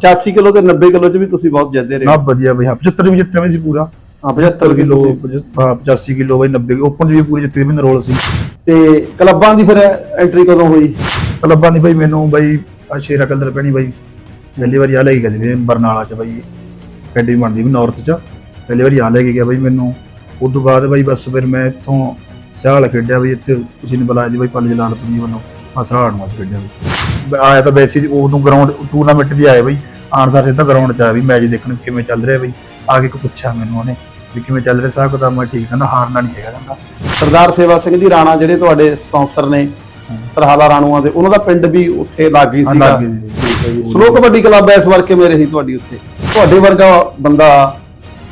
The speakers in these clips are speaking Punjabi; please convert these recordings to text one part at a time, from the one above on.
85 ਕਿਲੋ ਤੇ 90 ਕਿਲੋ ਚ ਵੀ ਤੁਸੀਂ ਬਹੁਤ ਜਿੱਦੇ ਰਹੇ। ਨਾ ਵਧੀਆ ਬਈ ਹਾਂ 75 ਵੀ ਜਿੱਤੇ ਹੋਏ ਸੀ ਪੂਰਾ। ਹਾਂ 75 75 ਕਿਲੋ ਕਿਲੋ 85 ਕਿਲੋ ਬਈ 90 ਓਪਨ ਵੀ ਪੂਰੇ ਜਿੱਤੇ ਵੀ ਰੋਲ ਸੀ। ਤੇ ਕਲੱਬਾਂ ਦੀ ਫਿਰ ਐਂਟਰੀ ਕਦੋਂ ਹੋਈ? ਕਲੱਬਾਂ ਦੀ ਬਈ ਮੈਨੂੰ ਬਈ ਆ ਸ਼ੇਰਾ ਕਲਰ ਪੈਣੀ ਬਈ। ਪਹਿਲੀ ਵਾਰੀ ਆ ਲੈ ਕੇ ਜਿਵੇਂ ਬਰਨਾਲਾ ਚ ਬਈ। ਕੈਂਡੀ ਬਣਦੀ ਵੀ ਨਾਰਥ ਚ। ਪਹਿਲੀ ਵਾਰੀ ਆ ਲੈ ਕੇ ਗਿਆ ਬਈ ਮੈਨੂੰ। ਉਸ ਤੋਂ ਬਾਅਦ ਬਈ ਬਸ ਫਿਰ ਮੈਂ ਇੱਥੋਂ ਸਿਆਲ ਖੇਡਿਆ ਬਈ ਇੱਥੇ ਕਿਸੇ ਨੇ ਬੁਲਾਇਆ ਦੀ ਬਈ ਪੱਲੇ ਲਾਲਪੁਰ ਜੀ ਵੱਲੋਂ। ਆ ਸਿਆਲ ਨੂੰ ਖੇਡਿਆ ਬਈ। ਆਇਆ ਤਾਂ ਵੈਸੇ ਹੀ ਉਦੋਂ ਗਰਾਊਂਡ ਟੂਰਨਾਮੈਂਟ ਦੀ ਆਏ ਬਈ। ਆਨਸਰ ਸਿੱਧਾ ਗਰਾਊਂਡ ਚ ਆਇਆ ਵੀ ਮੈਚ ਦੇਖਣ ਕਿਵੇਂ ਚੱਲ ਰਿਹਾ ਬਈ। ਆ ਕੇ ਪੁੱਛਿਆ ਮੈਨੂੰ ਉਹਨੇ ਵੀ ਕਿਵੇਂ ਚੱਲ ਰਿਹਾ ਸਾਹ ਤਾਂ ਮੈਂ ਠੀਕ ਕਹਿੰਦਾ ਹਾਰਨਾ ਨਹੀਂ ਹੈਗਾ ਕਹਿੰਦਾ। ਸਰਦਾਰ ਸੇਵਾ ਸਿੰਘ ਜੀ ਰਾਣਾ ਜਿਹੜੇ ਤੁਹਾਡੇ ਸਪਾਂਸਰ ਨੇ ਸਰਹਾਲਾ ਰਾਣੂਆਂ ਦੇ ਉਹਨਾਂ ਦਾ ਪਿੰਡ ਵੀ ਉੱਥੇ ਲਾਗੀ ਹਾਂ, ਸੀਗਾ। ਸਲੋ ਕਬੱਡੀ ਕਲੱਬ ਇਸ ਵਾਰ ਕਿਵੇਂ ਰਹੀ ਤੁਹਾਡੀ ਉੱਥੇ? ਤੁਹਾਡੇ ਵਰਗਾ ਬੰਦਾ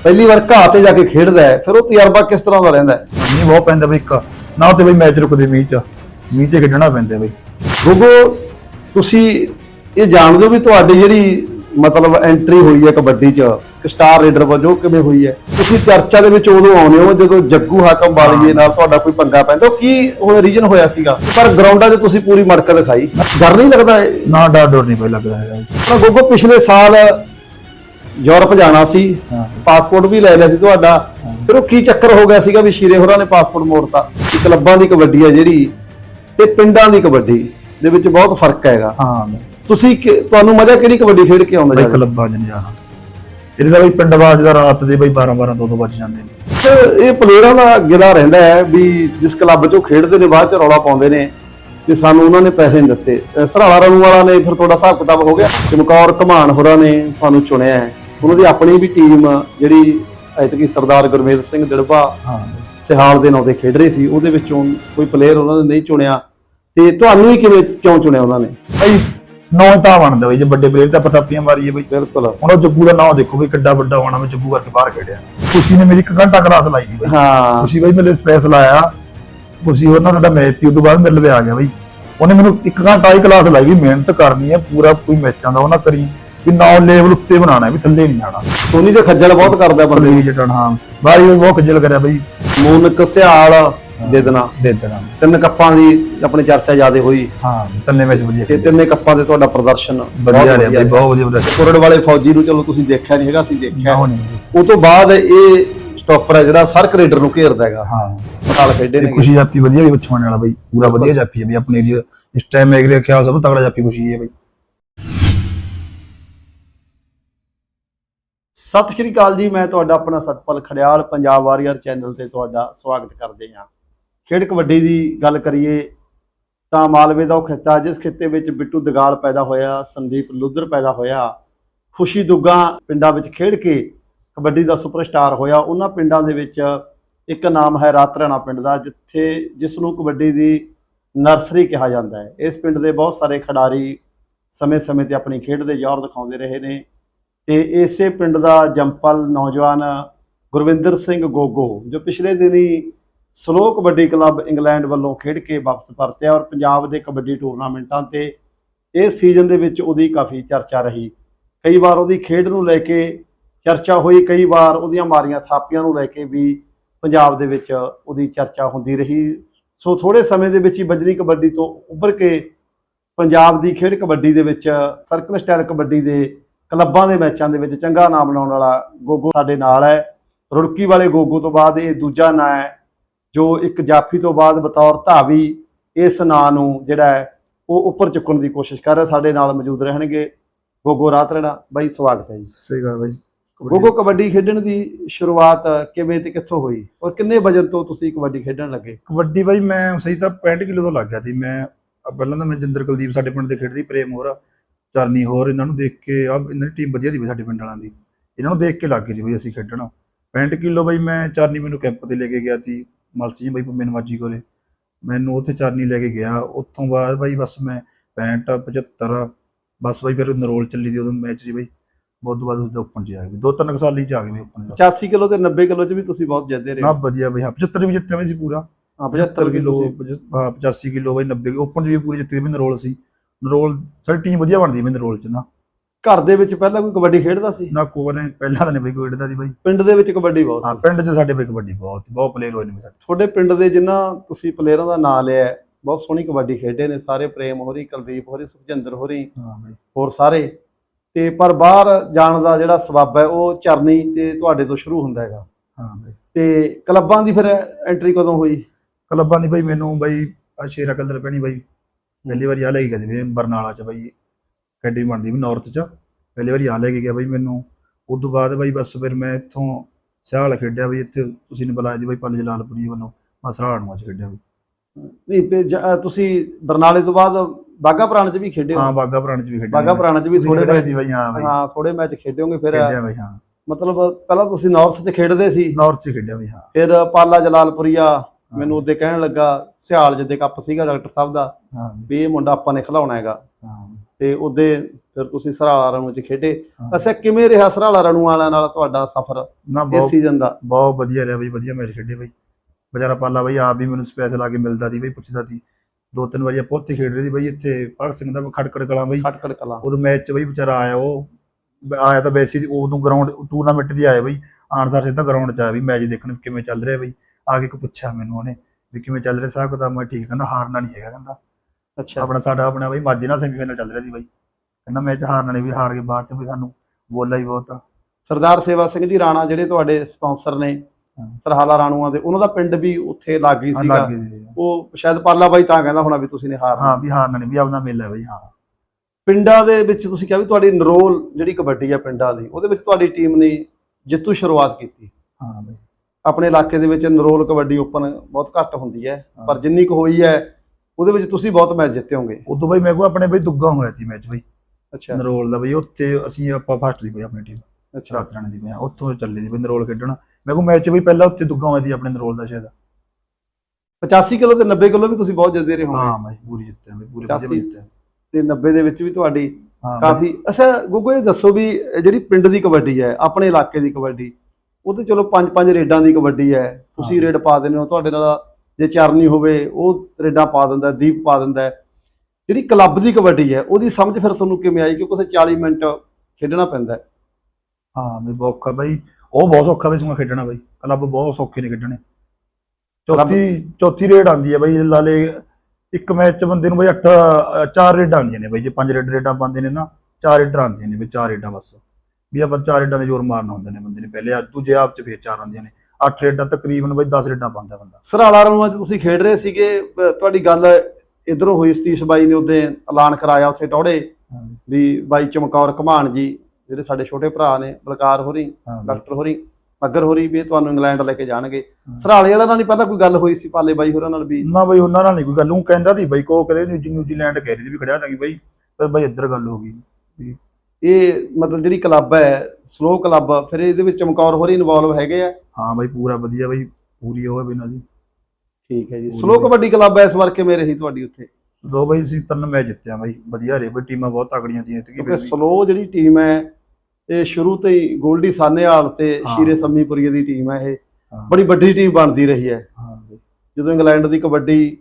ਪਹਿਲੀ ਵਾਰ ਘਾਹ ਤੇ ਜਾ ਕੇ ਖੇਡਦਾ ਹੈ ਫਿਰ ਉਹ ਤਜਰਬਾ ਕਿਸ ਤਰ੍ਹਾਂ ਦਾ ਰਹਿੰਦਾ ਹੈ? ਨਹੀਂ ਬਹੁਤ ਪੈਂਦਾ ਬਈ ਇੱਕ। ਨਾ ਤੇ ਬਈ ਮੈਚ ਰੁਕਦੇ ਮੀਂਹ ਚ। ਮੀਂਹ ਤੇ ਖੇਡਣਾ ਪੈਂਦਾ ਬਈ। ਗੋਗੋ ਤੁਸੀਂ ਇਹ ਜਾਣਦੇ ਹੋ ਵੀ ਤੁਹਾਡੀ ਜਿਹੜੀ ਮਤਲਬ ਐਂਟਰੀ ਹੋਈ ਹੈ ਕਬੱਡੀ 'ਚ ਇੱਕ ਸਟਾਰ ਰੇਡਰ ਵਜੋਂ ਕਿਵੇਂ ਹੋਈ ਹੈ। ਤੁਸੀਂ ਚਰਚਾ ਦੇ ਵਿੱਚ ਉਦੋਂ ਆਉਂਦੇ ਹੋ ਜਦੋਂ ਜੱਗੂ ਹਾਕਮ ਵਾਲੀਏ ਨਾਲ ਤੁਹਾਡਾ ਕੋਈ ਪੰਗਾ ਪੈਂਦਾ ਉਹ ਕੀ ਉਹ ਰੀਜਨ ਹੋਇਆ ਸੀਗਾ? ਪਰ ਗਰਾਊਂਡਾਂ 'ਚ ਤੁਸੀਂ ਪੂਰੀ ਮੜਕ ਦਿਖਾਈ। ਡਰ ਨਹੀਂ ਲੱਗਦਾ? ਨਾ ਡਰ ਡਰ ਨਹੀਂ ਬਈ ਲੱਗਦਾ ਹੈਗਾ। ਆਪਣਾ ਗੋਗੋ ਪਿਛਲੇ ਸਾਲ ਯੂਰਪ ਜਾਣਾ ਸੀ ਪਾਸਪੋਰਟ ਵੀ ਲੈ ਲਿਆ ਸੀ ਤੁਹਾਡਾ। ਫਿਰ ਉਹ ਕੀ ਚੱਕਰ ਹੋ ਗਿਆ ਸੀਗਾ ਵੀ ਸ਼ੀਰੇ ਹੋਰਾਂ ਨੇ ਪਾਸਪੋਰਟ ਮੋੜਤਾ? ਕਿ ਕਲੱਬਾਂ ਦੀ ਕਬੱਡੀ ਹੈ ਜਿਹੜੀ ਤੇ ਪਿੰਡਾਂ ਦੀ ਕਬੱਡੀ। ਦੇ ਵਿੱਚ ਬਹੁਤ ਫ਼ਰਕ ਹੈਗਾ। ਹਾਂ। ਤੁਸੀਂ ਕਿ- ਤੁਹਾਨੂੰ ਮਜ਼ਾ ਕਿਹੜੀ ਕਬੱਡੀ ਖੇਡ ਕੇ ਆਉਂਦਾ ਬਈ ਜ਼ਿਆਦਾ ਕਲੱਬਾਂ ਚ ਨਜ਼ਾਰਾ ਇਹਦੇ ਦਾ ਬਈ ਪਿੰਡ ਬਾਜ ਦਾ ਰਾਤ ਦੇ ਬਈ 12 12 2 2 ਵੱਜ ਜਾਂਦੇ ਨੇ। ਤੇ ਇਹ ਪਲੇਅਰਾਂ ਦਾ ਗਿਲਾ ਰਹਿੰਦਾ ਹੈ ਵੀ ਜਿਸ ਕਲੱਬ 'ਚੋਂ ਖੇਡਦੇ ਨੇ ਬਾਅਦ 'ਚ ਰੌਲਾ ਪਾਉਂਦੇ ਨੇ ਕਿ ਸਾਨੂੰ ਉਹਨਾਂ ਨੇ ਪੈਸੇ ਨਹੀਂ ਦਿੱਤੇ। ਅਹ ਸਰਾਲਾ ਰਣੂ ਵਾਲਾ ਨੇ ਫਿਰ ਤੁਹਾਡਾ ਹਿਸਾਬ ਕਿਤਾਬ ਹੋ ਗਿਆ। ਚਮਕੌਰ ਘਮਾਨ ਹੋਰਾਂ ਨੇ ਤੁਹਾਨੂੰ ਚੁਣਿਆ ਹੈ। ਉਹਨਾਂ ਦੀ ਆਪਣੀ ਵੀ ਟੀਮ ਜਿਹੜੀ ਐਤਕੀ ਸਰਦਾਰ ਗੁਰਮੇਲ ਸਿੰਘ ਦਿੜਬਾ ਹਾਂ। ਸਿਹਾਲ ਦੇ ਨਾਂ ਤੇ ਖੇਡ ਰਹੇ ਸੀ ਉਹਦੇ ਵਿੱਚੋਂ ਕੋਈ ਪਲੇਅਰ ਉਹਨਾਂ ਨੇ ਨਹੀਂ ਚੁਣਿਆ। ਤੇ ਤੁਹਾਨੂੰ ਹੀ ਕਿਵੇਂ ਕਿਉਂ ਚੁਣਿਆ ਉਹਨਾਂ ਨੇ? ਬਈ ਨੌ ਤਾਂ ਬਣਦਾ ਬਈ ਜੇ ਵੱਡੇ ਪਲੇਅਰ ਤਾਂ ਪਤਾ ਪੀਆਂ ਮਾਰੀਏ ਬਈ। ਬਿਲਕੁਲ। ਹੁਣ ਉਹ ਜੱਗੂ ਦਾ ਨਾਮ ਦੇਖੋ ਬਈ ਕਿੱਡਾ ਵੱਡਾ ਹੋਣਾ ਮੈਂ ਜੱਗੂ ਕਰਕੇ ਬਾਹਰ ਖੇਡਿਆ ਖੁਸ਼ੀ ਨੇ ਮੇਰੀ ਇੱਕ ਘੰਟਾ ਕਲਾਸ ਲਾਈ ਸੀ ਬਈ। ਹਾਂ। ਖੁਸ਼ੀ ਬਈ ਮੇਰੇ ਸਪੈਸ ਲਾਇਆ। ਖੁਸ਼ੀ ਉਹਨਾਂ ਦਾ ਮੈਚ ਸੀ ਉਦੋਂ ਬਾਅਦ ਮੇਰੇ ਲਵੇ ਆ ਗਿਆ ਬਈ। ਉਹਨੇ ਮੈਨੂੰ ਇੱਕ ਘੰਟਾ ਹੀ ਕਲਾਸ ਲਾਈ ਵੀ ਮਿਹਨਤ ਕਰਨੀ ਹੈ ਪੂਰਾ ਕੋਈ ਮੈਚਾਂ ਦਾ ਉਹ ਨਾ ਕਰੀ। ਵੀ ਨੌ ਲੈਵਲ ਉੱਤੇ ਬਣਾਉਣਾ ਹੈ, ਵੀ ਥੱਲੇ ਨਹੀਂ ਜਾਣਾ। ਸੋਨੀ ਦੇ ਖੱਜਲ ਬਹੁਤ ਕਰਦਾ ਬੰਦੇ ਬੰਦੇ ਜਟਣ ਹਾਂ ਵੀ ਬਹੁਤ ਖੱਜਲ ਕਰਿਆ ਬਈ। ਮੂਨਕ ਸਿਹਾਲ ਦੇ ਦੇਣਾ। ਦੇ ਦੇਣਾ। ਤਿੰਨ ਕੱਪਾਂ ਦੀ ਆਪਣੀ ਚਰਚਾ ਜ਼ਿਆਦਾ ਹੋਈ। ਹਾਂ ਤਿੰਨੇ ਮੈਚ ਵਧੀਆ ਤੇ ਤਿੰਨੇ ਕੱਪਾਂ ਦੇ ਤੁਹਾਡਾ ਪ੍ਰਦਰਸ਼ਨ ਵਧੀਆ ਰਿਹਾ ਬਈ ਬਹੁਤ ਵਧੀਆ ਵਧੀਆ ਕੁਰੜ ਵਾਲੇ ਫੌਜੀ ਨੂੰ ਚਲੋ ਤੁਸੀਂ ਦੇਖਿਆ ਨਹੀਂ ਹੈਗਾ ਅਸੀਂ ਦੇਖਿਆ। ਉਹ ਤੋਂ ਬਾਅਦ ਇਹ ਸਟਾਪਰ ਹੈ ਜਿਹੜਾ ਸਰਕ ਰੇਡਰ ਨੂੰ ਘੇਰਦਾ ਹੈਗਾ। ਹਾਂ। ਪਤਾਲ ਖੇਡੇ ਤੇ ਨੇ। ਖੁਸ਼ੀ ਜਾਪੀ ਵਧੀਆ ਵੀ ਬੱਚਵਾਣੇ ਵਾਲਾ ਬਈ ਪੂਰਾ ਵਧੀਆ ਜਾਪੀ ਹੈ ਬਈ ਆਪਣੇ ਏਰੀਆ ਇਸ ਟਾਈਮ ਏਰੀਆ ਖਿਆਲ ਸਭ ਤੋਂ ਤਗੜਾ ਜਾਪੀ ਖੁਸ਼ੀ ਹੈ ਬਈ। ਸਤਿ ਸ਼੍ਰੀ ਅਕਾਲ ਜੀ ਮੈਂ ਤੁਹਾਡਾ ਆਪਣਾ ਸਤਪਾਲ ਖੜਿਆਲ ਪੰਜਾਬ ਵਾਰੀਅਰ ਚੈਨਲ ਤੇ ਤੁਹਾਡਾ ਸਵਾਗਤ ਕਰਦੇ ਹਾਂ। ਖੇਡ ਕਬੱਡੀ ਦੀ ਗੱਲ ਕਰੀਏ ਤਾਂ ਮਾਲਵੇ ਦਾ ਉਹ ਖਿੱਤਾ, ਜਿਸ ਖਿੱਤੇ ਵਿੱਚ ਬਿੱਟੂ ਦਗਾਲ ਪੈਦਾ ਹੋਇਆ, ਸੰਦੀਪ ਲੁੱਧਰ ਪੈਦਾ ਹੋਇਆ, ਖੁਸ਼ੀ ਦੁੱਗਾ ਪਿੰਡਾਂ ਵਿੱਚ ਖੇਡ ਕੇ ਕਬੱਡੀ ਦਾ ਸੁਪਰਸਟਾਰ ਹੋਇਆ। ਉਹਨਾਂ ਪਿੰਡਾਂ ਦੇ ਵਿੱਚ ਇੱਕ ਨਾਮ ਹੈ ਰਾਤਰਾਣਾ ਪਿੰਡ ਦਾ, ਜਿੱਥੇ ਜਿਸ ਨੂੰ ਕਬੱਡੀ ਦੀ ਨਰਸਰੀ ਕਿਹਾ ਜਾਂਦਾ ਹੈ। ਇਸ ਪਿੰਡ ਦੇ ਬਹੁਤ ਸਾਰੇ ਖਿਡਾਰੀ ਸਮੇਂ-ਸਮੇਂ ਤੇ ਆਪਣੀ ਖੇਡ ਦੇ ਜ਼ੋਰ ਦਿਖਾਉਂਦੇ ਰਹੇ ਨੇ ਤੇ ਇਸੇ ਪਿੰਡ ਦਾ ਜੰਪਲ ਨੌਜਵਾਨ ਗੁਰਵਿੰਦਰ ਸਿੰਘ ਗੋਗੋ, ਜੋ ਪਿਛਲੇ ਦਿਨੀ ਸਲੋ ਕਬੱਡੀ ਕਲੱਬ ਇੰਗਲੈਂਡ ਵੱਲੋਂ ਖੇਡ ਕੇ ਵਾਪਸ ਪਰਤਿਆ ਔਰ ਪੰਜਾਬ ਦੇ ਕਬੱਡੀ ਟੂਰਨਾਮੈਂਟਾਂ ਤੇ ਇਸ ਸੀਜ਼ਨ ਦੇ ਵਿੱਚ ਉਹਦੀ ਕਾਫੀ ਚਰਚਾ ਰਹੀ। ਕਈ ਵਾਰ ਉਹਦੀ ਖੇਡ ਨੂੰ ਲੈ ਕੇ ਚਰਚਾ ਹੋਈ, ਕਈ ਵਾਰ ਉਹਦੀਆਂ ਮਾਰੀਆਂ ਥਾਪੀਆਂ ਨੂੰ ਲੈ ਕੇ ਵੀ ਪੰਜਾਬ ਦੇ ਵਿੱਚ ਉਹਦੀ ਚਰਚਾ ਹੁੰਦੀ ਰਹੀ। ਸੋ ਥੋੜੇ ਸਮੇਂ ਦੇ ਵਿੱਚ ਹੀ ਬਜਰੀ ਕਬੱਡੀ ਤੋਂ ਉੱਭਰ ਕੇ ਪੰਜਾਬ ਦੀ ਖੇਡ ਕਬੱਡੀ ਦੇ ਵਿੱਚ, ਸਰਕਲ ਸਟਾਈਲ ਕਬੱਡੀ ਦੇ ਕਲੱਬਾਂ ਦੇ ਮੈਚਾਂ ਦੇ ਵਿੱਚ ਚੰਗਾ ਨਾਮ ਬਣਾਉਣ ਵਾਲਾ ਗੋਗੋ ਸਾਡੇ ਨਾਲ ਹੈ। ਰੁੜਕੀ ਵਾਲੇ ਗੋਗੋ ਤੋਂ ਬਾਅਦ ਇਹ ਦੂਜਾ ਨਾਂ ਹੈ ਜੋ ਇੱਕ ਜਾਫੀ ਤੋਂ ਬਾਅਦ ਬਤੌਰ ਧਾਵੀ ਇਸ ਨਾਂ ਨੂੰ ਜਿਹੜਾ ਹੈ ਉਹ ਉੱਪਰ ਚੁੱਕਣ ਦੀ ਕੋਸ਼ਿਸ਼ ਕਰ ਰਿਹਾ ਸਾਡੇ ਨਾਲ ਮੌਜੂਦ ਰਹਿਣਗੇ ਗੋਗੋ ਰਾਤਰੜਾ। ਬਾਈ ਸਵਾਗਤ ਹੈ ਜੀ। ਸਹੀਗਾ ਬਈ ਗੋਗੋ ਕਬੱਡੀ ਖੇਡਣ ਦੀ ਸ਼ੁਰੂਆਤ ਕਿਵੇਂ ਤੇ ਕਿੱਥੋਂ ਹੋਈ? ਔਰ ਕਿੰਨੇ ਵਜਨ ਤੋਂ ਤੁਸੀਂ ਕਬੱਡੀ ਖੇਡਣ ਲੱਗੇ? ਕਬੱਡੀ ਬਾਈ ਮੈਂ ਸਹੀ ਤਾਂ 65 ਕਿਲੋ ਤੋਂ ਲੱਗ ਗਿਆ ਸੀ। ਮੈਂ ਪਹਿਲਾਂ ਤਾਂ ਮੈਂ ਜਿੰਦਰ ਕੁਲਦੀਪ ਸਾਡੇ ਪਿੰਡ ਦੇ ਖੇਡਦੀ ਪ੍ਰੇਮ ਹੋਰ ਚਰਨੀ ਹੋਰ ਇਹਨਾਂ ਨੂੰ ਦੇਖ ਕੇ ਆ ਇਹਨਾਂ ਦੀ ਟੀਮ ਵਧੀਆ ਦੀ ਸਾਡੇ ਪਿੰਡ ਵਾਲਿਆਂ ਦੀ। ਇਹਨਾਂ ਨੂੰ ਦੇਖ ਕੇ ਲੱਗ ਗਈ ਸੀ ਬਈ ਅਸੀਂ ਖੇਡਣਾ। 65 ਕਿਲੋ ਬਾਈ ਮੈਂ ਚਰਨੀ ਮੈਨੂੰ ਕੈਂਪ ਤੇ ਲੈ ਕੇ ਗਿਆ ਸੀ। ਮਲਸੀ ਬਾਈ ਪੰਮੇ ਨਵਾਜੀ ਕੋਲੇ। ਮੈਨੂੰ ਉੱਥੇ ਚਰਨੀ ਲੈ ਕੇ ਗਿਆ। ਉੱਥੋਂ ਬਾਅਦ ਬਾਈ ਬਸ ਮੈਂ 65 75 ਬਸ ਬਾਈ ਫਿਰ ਨਰੋਲ ਚੱਲੀ ਦੀ ਉਦੋਂ ਮੈਚ ਸੀ ਬਾਈ। ਬਹੁਤ ਤੋਂ ਬਾਅਦ ਉਸ ਦੇ ਓਪਨ 'ਚ ਆ ਗਏ। ਦੋ ਤਿੰਨ ਕੁ ਸਾਲ ਹੀ 'ਚ ਆ ਗਏ ਓਪਨ 85 ਕਿਲੋ ਤੇ 90 ਕਿਲੋ ਚ ਵੀ ਤੁਸੀਂ ਬਹੁਤ ਜਿੱਦੇ ਰਹੇ। ਨਾ ਵਧੀਆ ਬਈ ਹਾਂ 75 ਵੀ ਜਿੱਤੇ ਹੋਏ ਸੀ ਪੂਰਾ। ਹਾਂ 75 75 ਕਿਲੋ ਕਿਲੋ 85 ਕਿਲੋ ਬਈ 90 ਓਪਨ ਵੀ ਪੂਰੀ ਜਿੱਤੀ ਵੀ ਨਰੋਲ ਸੀ। ਨਰੋਲ ਸਾਡੀ ਟੀਮ ਵਧੀਆ ਬਣਦੀ ਵੀ ਨਰੋਲ ਚ ਨਾ। ਘਰ ਦੇ ਵਿੱਚ ਪਹਿਲਾਂ ਕੋਈ ਕਬੱਡੀ ਖੇਡਦਾ ਸੀ? ਨਾ ਕੋਵਰ ਨੇ ਪਹਿਲਾਂ ਤਾਂ ਨਹੀਂ ਬਈ ਕੋਈ ਖੇਡਦਾ ਸੀ ਬਈ। ਪਿੰਡ ਦੇ ਵਿੱਚ ਕਬੱਡੀ ਬਹੁਤ ਹਾਂ ਸੀ ਪਿੰਡ 'ਚ ਸਾਡੇ ਬਈ ਕਬੱਡੀ ਬਹੁਤ ਬਹੁਤ ਪਲੇਅਰ ਹੋਏ ਨੇ ਬਈ ਸਾਡੇ। ਤੁਹਾਡੇ ਪਿੰਡ ਦੇ ਜਿਨ੍ਹਾਂ ਤੁਸੀਂ ਪਲੇਅਰਾਂ ਦਾ ਨਾਮ ਲਿਆ ਹੈ, ਬਹੁਤ ਸੋਹਣੀ ਕਬੱਡੀ ਖੇਡੇ ਨੇ ਸਾਰੇ ਪ੍ਰੇਮ ਹੋਰੀ ਕੁਲਦੀਪ ਹੋਰੀ ਸੁਖਜਿੰਦਰ ਹੋਰੀ ਹਾਂ ਬਈ। ਹੋਰ ਸਾਰੇ। ਤੇ ਪਰ ਬਾਹਰ ਜਾਣ ਦਾ ਜਿਹੜਾ ਸਬੱਬ ਹੈ ਉਹ ਚਰਨੀ ਤੇ ਤੁਹਾਡੇ ਤੋਂ ਸ਼ੁਰੂ ਹੁੰਦਾ ਹੈਗਾ। ਹਾਂ ਬਈ। ਤੇ ਕਲੱਬਾਂ ਦੀ ਫਿਰ ਐਂਟਰੀ ਕਦੋਂ ਹੋਈ? ਕਲੱਬਾਂ ਦੀ ਬਈ ਮੈਨੂੰ ਬਈ ਆ ਸ਼ੇਰਾ ਕਲਰ ਪੈਣੀ ਬਈ ਪਹਿਲੀ ਵਾਰੀ ਆ ਲੈ ਕੇ ਗਏ ਬਰਨਾਲਾ ਚ ਬਈ। ਅਕੈਡਮੀ ਬਣਦੀ ਵੀ ਨਾਰਥ ਚ। ਪਹਿਲੀ ਵਾਰੀ ਆ ਲੈ ਕੇ ਗਿਆ ਬਈ ਮੈਨੂੰ। ਉਸ ਤੋਂ ਬਾਅਦ ਬਈ ਬਸ ਫਿਰ ਮੈਂ ਇੱਥੋਂ ਸਿਆਲ ਖੇਡਿਆ ਬਈ ਇੱਥੇ ਤੁਸੀਂ ਨੇ ਬੁਲਾਇਆ ਦੀ ਬਈ ਪੱਲ ਜਲਾਲਪੁਰੀ ਵੱਲੋਂ। ਮੈਂ ਸਰਾੜਨੂਆ ਚ ਖੇਡਿਆ ਬਈ। ਨਹੀਂ ਤੇ ਜ- ਤੁਸੀਂ ਬਰਨਾਲੇ ਤੋਂ ਬਾਅਦ ਬਾਗਾ ਪੁਰਾਣੇ ਚ ਵੀ ਖੇਡੇ ਹਾਂ ਹੋ ਬਾਗਾ ਪੁਰਾਣੇ ਚ ਵੀ ਖੇਡਿਆ ਬਾਗਾ ਪੁਰਾਣੇ ਚ ਵੀ ਥੋੜੇ ਮੈਚ ਦੀ ਬਈ ਹਾਂ ਬਈ। ਹਾਂ ਥੋੜੇ ਮੈਚ ਖੇਡੇ ਹੋਗੇ ਫਿਰ ਖੇਡਿਆ ਬਈ ਹਾਂ। ਮਤਲਬ ਪਹਿਲਾਂ ਤੁਸੀਂ ਨਾਰਥ ਚ ਖੇਡਦੇ ਸੀ। ਨਾਰਥ ਚ ਖੇਡਿਆ ਬਈ ਹਾਂ। ਫਿਰ ਪਾਲਾ ਜਲਾਲਪੁਰੀਆ ਮੈਨੂੰ ਉਹਦੇ ਕਹਿਣ ਲੱਗਾ ਸਿਆਲ ਜਿੱਦੇ ਕੱਪ ਸੀਗਾ ਡਾਕਟਰ ਸਾਹਿਬ ਦਾ ਹਾਂ। ਵੀ ਇਹ ਮੁੰਡਾ ਆਪਾਂ ਨੇ ਖਿਲਾਉਣਾ ਹੈਗਾ। ਹਾਂ। ਤੇ ਉਹਦੇ ਫਿਰ ਤੁਸੀਂ ਸਰਾਲਾ ਰਣੂ ਚ ਖੇਡੇ। ਅੱਛਾ ਕਿਵੇਂ ਰਿਹਾ ਸਰਾਲਾ ਰਣੂ ਵਾਲਿਆਂ ਨਾਲ ਤੁਹਾਡਾ ਸਫ਼ਰ ਨਾ ਇਸ ਬਹੁਤ ਸੀਜ਼ਨ ਦਾ? ਬਹੁਤ ਵਧੀਆ ਰਿਹਾ ਬਈ ਵਧੀਆ ਮੈਚ ਖੇਡੇ ਬਈ। ਵਿਚਾਰਾ ਪਾਲਾ ਬਈ ਆਪ ਵੀ ਮੈਨੂੰ ਸਪੈਸ਼ਲ ਆ ਕੇ ਮਿਲਦਾ ਸੀ ਬਈ ਪੁੱਛਦਾ ਸੀ। ਦੋ ਤਿੰਨ ਵਾਰੀ ਆਪਾਂ ਉੱਥੇ ਖੇਡ ਰਹੇ ਸੀ ਬਈ ਇੱਥੇ ਭਗਤ ਸਿੰਘ ਦਾ ਖੜਕੜ ਕਲਾਂ ਬਈ। ਖਟਖੜ ਕਲਾ। ਉਦੋਂ ਮੈਚ ਚ ਬਈ ਵਿਚਾਰਾ ਆਇਆ ਉਹ ਬ- ਆਇਆ ਤਾਂ ਵੈਸੇ ਹੀ ਉਦੋਂ ਗਰਾਊਂਡ ਟੂਰਨਾਮੈਂਟ ਦੀ ਆਇਆ ਬਈ। ਆਨਸਰ ਸਿੱਧਾ ਗਰਾਊਂਡ ਚ ਆਇਆ ਵੀ ਮੈਚ ਦੇਖਣ ਵੀ ਕਿਵੇਂ ਚੱਲ ਰਿਹਾ ਬਈ। ਆ ਕੇ ਇੱਕ ਪੁੱਛਿਆ ਮੈਨੂੰ ਉਹਨੇ ਵੀ ਕਿਵੇਂ ਚੱਲ ਰਿਹਾ ਸਾਹਿਬ ਕਿਤਾਬ ਮੈਂ ਠੀਕ ਕਹਿੰਦਾ ਹਾਰਨਾ ਨਹੀਂ ਹੈਗਾ ਕਹਿੰਦਾ। ਅੱਛਾ। ਆਪਣਾ ਸਾਡਾ ਆਪਣਾ ਬਈ ਮਾਝੇ ਨਾਲ ਸੈਮੀਫਾਈਨਲ ਚੱਲ ਰਿਹਾ ਸੀ ਬਈ। ਕਹਿੰਦਾ ਮੈਚ ਹਾਰਨਾ ਨਹੀਂ ਵੀ ਹਾਰ ਕੇ ਬਾਅਦ ਚ ਵੀ ਸਾਨੂੰ ਬੋਲਾ ਹੀ ਬਹੁਤ ਆ। ਸਰਦਾਰ ਸੇਵਾ ਸਿੰਘ ਜੀ ਰਾਣਾ ਜਿਹੜੇ ਤੁਹਾਡੇ ਸਪਾਂਸਰ ਨੇ। ਸਰਹਾਲਾ ਰਾਣੂਆਂ ਦੇ ਉਹਨਾਂ ਦਾ ਪਿੰਡ ਵੀ ਉੱਥੇ ਲੱਗ ਗਈ ਸੀਗਾ। ਗਏ। ਉਹ ਸ਼ਾਇਦ ਪਾਲਾ ਬਾਈ ਤਾਂ ਕਹਿੰਦਾ ਹੋਣਾ ਵੀ ਤੁਸੀਂ ਨੇ ਹਾਰ ਹਾਂ ਵੀ ਹਾਰਨਾ ਨਹੀਂ ਵੀ ਆਪਣਾ ਮੇਲਾ ਹੈ ਬਈ ਹਾਂ। ਪਿੰਡਾਂ ਦੇ ਵਿੱਚ ਤੁਸੀਂ ਕਿਹਾ ਵੀ ਤੁਹਾਡੀ ਨਰੋਲ ਜਿਹੜੀ ਕਬੱਡੀ ਆ ਪਿੰਡਾਂ ਦੀ ਉਹਦੇ ਵਿੱਚ ਤੁਹਾਡੀ ਟੀਮ ਨੇ ਜਿੱਤੂ ਸ਼ੁਰੂਆਤ ਕੀਤੀ। ਹਾਂ ਬਈ। ਆਪਣੇ ਇਲਾਕੇ ਦੇ ਵਿੱਚ ਨਰੋਲ ਕਬੱਡੀ ਓਪਨ ਬਹੁਤ ਘੱਟ ਹੁੰਦੀ ਹਾਂ। ਪਰ ਜਿੰਨੀ ਕੁ ਹੋਈ ਹੈ ਉਹਦੇ ਵਿੱਚ ਤੁਸੀਂ ਬਹੁਤ ਮੈਚ ਜਿੱਤੇ ਹੋਗੇ। ਉਦੋਂ ਬਈ ਮੇਰੇ ਕੋਲ ਆਪਣੇ ਬਈ ਦੁੱਗਾ ਹੋਇਆ ਸੀ ਮੈਚ ਬਈ। ਅੱਛਾ। ਨਰੋਲ ਦਾ ਬਈ ਉੱਥੇ ਅਸੀਂ ਆਪਾਂ ਫਸਟ ਦੀ ਬਈ ਆਪਣੀ ਟੀਮ ਅੱਛਾ। ਰਾਤਰਾਣੇ ਦੀ ਬਈ ਹਾਂ, ਉੱਥੋਂ ਚੱਲੇ ਦੀ ਬਈ ਨਰੋਲ ਖੇਡਣ। ਮੇਰੇ ਕੋਲ ਮੈਚ ਬਈ ਪਹਿਲਾਂ ਉੱਥੇ ਦੁੱਗਾ ਹੋਇਆ ਸੀ ਆਪਣੇ ਨਰੋਲ ਦਾ ਸ਼ਾਇਦ। 85 ਕਿਲੋ ਤੇ 90 ਕਿਲੋ ਵੀ ਤੁਸੀਂ ਬਹੁਤ ਜਿੱਤੇ ਰਹੇ ਹੋਗੇ। ਹਾਂ ਬਈ ਪੂਰੀ ਜਿੱਤੇ ਬਈ ਪੂਰੇ 85 ਜਿੱਤੇ ਤੇ 90 ਦੇ ਵਿੱਚ ਵੀ ਤੁਹਾਡੀ ਹਾਂ ਕਾਫੀ ਅੱਛਾ ਗੁੱਗੂ ਇਹ ਦੱਸੋ ਵੀ ਜਿਹੜੀ ਪਿੰਡ ਦੀ ਕਬੱਡੀ ਹੈ ਆਪਣੇ ਇਲਾਕੇ ਦੀ ਕਬੱਡੀ ਉਹ ਤੇ ਚਲੋ ਪੰਜ ਪੰਜ ਰੇਡਾਂ ਦੀ ਕਬੱਡੀ ਹੈ ਤੁਸੀਂ ਹਾਂ। ਰੇਡ ਪਾ ਦਿੰਦੇ ਹੋ ਤੁਹਾਡੇ ਨਾਲ ਜੇ ਚਰਨੀ ਹੋਵੇ, ਉਹ ਰੇਡਾਂ ਪਾ ਦਿੰਦਾ, ਦੀਪ ਪਾ ਦਿੰਦਾ ਜਿਹੜੀ ਕਲੱਬ ਦੀ ਕਬੱਡੀ ਹੈ, ਉਹਦੀ ਸਮਝ ਫਿਰ ਤੁਹਾਨੂੰ ਕਿਵੇਂ ਆਈ? ਕਿਉਂਕਿ ਉਸੇ 40 ਮਿੰਟ ਖੇਡਣਾ ਪੈਂਦਾ ਹਾਂ। ਬਈ ਬਹੁਤ ਔਖਾ ਬਈ। ਉਹ ਬਹੁਤ ਸੌਖਾ ਬਈ ਸੁਣਾ ਖੇਡਣਾ ਬਈ। ਕਲੱਬ ਬਹੁਤ ਸੌਖੇ ਨੇ ਖੇਡਣੇ। ਚੌਥੀ ਚੌਥੀ ਰੇਡ ਆਂਦੀ ਹੈ ਬਈ ਲਾਲੇ ਇੱਕ ਮੈਚ ਚ ਬੰਦੇ ਨੂੰ ਬਾਈ ਅੱਠ, ਚਾਰ ਰੇਡਾਂ ਆਉਂਦੀਆਂ ਨੇ ਬਾਈ। ਜੇ ਪੰਜ ਰੇਡ, ਰੇਡਾਂ ਪਾਉਂਦੇ ਨੇ ਨਾ, ਚਾਰ ਰੇਡਾਂ ਆਉਂਦੀਆਂ ਨੇ ਬਈ, ਚਾਰ ਰੇਡਾਂ ਬਸ। ਵੀ ਆਪਾਂ ਚਾਰ ਰੇਡਾਂ ਦੇ ਜ਼ੋਰ ਮਾਰਨਾ ਹੁੰਦੇ ਨੇ ਬੰਦੇ ਨੇ। ਪਹਿਲੇ ਦੂਜੇ ਆਪ ਚ ਫੇਰ ਚਾਰ ਆਉਂਦੀਆਂ ਨੇ। ਅੱਠ ਰੇਡਾਂ ਤਕਰੀਬਨ ਬਈ 10 ਰੇਡਾਂ ਪਾਉਂਦਾ ਬੰਦਾ। ਸਰਾਲਾ ਰਨੂਆਂ 'ਚ ਤੁਸੀਂ ਖੇਡ ਰਹੇ ਸੀਗੇ ਅਹ ਤੁਹਾਡੀ ਗੱਲ ਇਧਰੋਂ ਹੋਈ ਸਤੀਸ਼ ਬਾਈ ਨੇ ਉਹਦੇ ਐਲਾਨ ਕਰਾਇਆ ਉੱਥੇ ਟੌੜੇ ਵੀ ਬਾਈ ਚਮਕੌਰ ਘਮਾਣ ਜੀ ਜਿਹੜੇ ਸਾਡੇ ਛੋਟੇ ਭਰਾ ਨੇ ਬਲਕਾਰ ਹੋਰੀ ਹਾਂ। ਬਈ। ਡਾਕਟਰ ਹੋਰੀ ਮੱਗਰ ਹੋਰੀ ਵੀ ਇਹ ਤੁਹਾਨੂੰ ਇੰਗਲੈਂਡ ਲੈ ਕੇ ਜਾਣਗੇ। ਸਰਾਲੇ ਵਾਲਿਆਂ ਨਾਲ ਨਹੀਂ ਪਹਿਲਾਂ ਕੋਈ ਗੱਲ ਹੋਈ ਸੀ ਪਾਲੇ ਬਾਈ ਹੋਰਾਂ ਨਾਲ ਵੀ? ਨਾ ਬਈ ਉਹਨਾਂ ਨਾਲ ਨਹੀਂ ਕੋਈ ਗੱਲ। ਉਹ ਕਹਿੰਦਾ ਸੀ ਬਈ ਕੋ ਕਦੇ ਨਿਊਜ਼ੀ ਨਿਊਜ਼ੀਲੈਂਡ ਕਹਿ ਰਹੀ ਸੀ ਵੀ ਖੜਿਆ ਤਾਂ ਕਿ ਬਈ ਪਰ ਬਈ ਇੱਧਰ ਗੱਲ ਹੋ ਗਈ ਇਹ ਮਤਲਬ ਜਿਹੜੀ ਕਲੱਬ ਹੈ ਸਲੋ ਕਲੱਬ ਫਿਰ ਇਹਦੇ ਵਿੱਚ ਚਮਕੌਰ ਹੋਰੀ ਇਨਵੋਲਵ ਹੈਗੇ ਆ? ਹਾਂ ਬਈ ਪੂਰਾ ਵਧੀਆ ਬਈ ਪੂਰੀ ਉਹ ਹੈ ਬਈ ਇਹਨਾਂ ਦੀ। ਠੀਕ ਹੈ ਜੀ। ਸਲੋ ਕਬੱਡੀ ਕਲੱਬ ਇਸ ਵਾਰ ਕਿਵੇਂ ਰਹੀ ਤੁਹਾਡੀ ਉੱਥੇ? ਦੋ ਬਈ ਅਸੀਂ ਤਿੰਨ ਮੈਚ ਜਿੱਤਿਆ ਬਈ ਵਧੀਆ ਰਹੇ ਬਈ ਟੀਮਾਂ ਬਹੁਤ ਤਕੜੀਆਂ ਦੀਆਂ ਤੇ ਕਿਉਂਕਿ ਸਲੋ ਜਿਹੜੀ ਟੀਮ ਹੈ ਇਹ ਸ਼ੁਰੂ ਤੋਂ ਹੀ ਗੋਲਡੀ ਸਾਨੇਵਾਲ ਤੇ। ਸ਼ੀਰੇ ਸੰਮੀਪੁਰੀਏ ਦੀ ਟੀਮ ਹੈ ਇਹ। ਬੜੀ ਵੱਡੀ ਟੀਮ ਬਣਦੀ ਰਹੀ ਹੈ। ਜਦੋਂ ਇੰਗਲੈਂਡ ਦੀ ਕਬੱਡੀ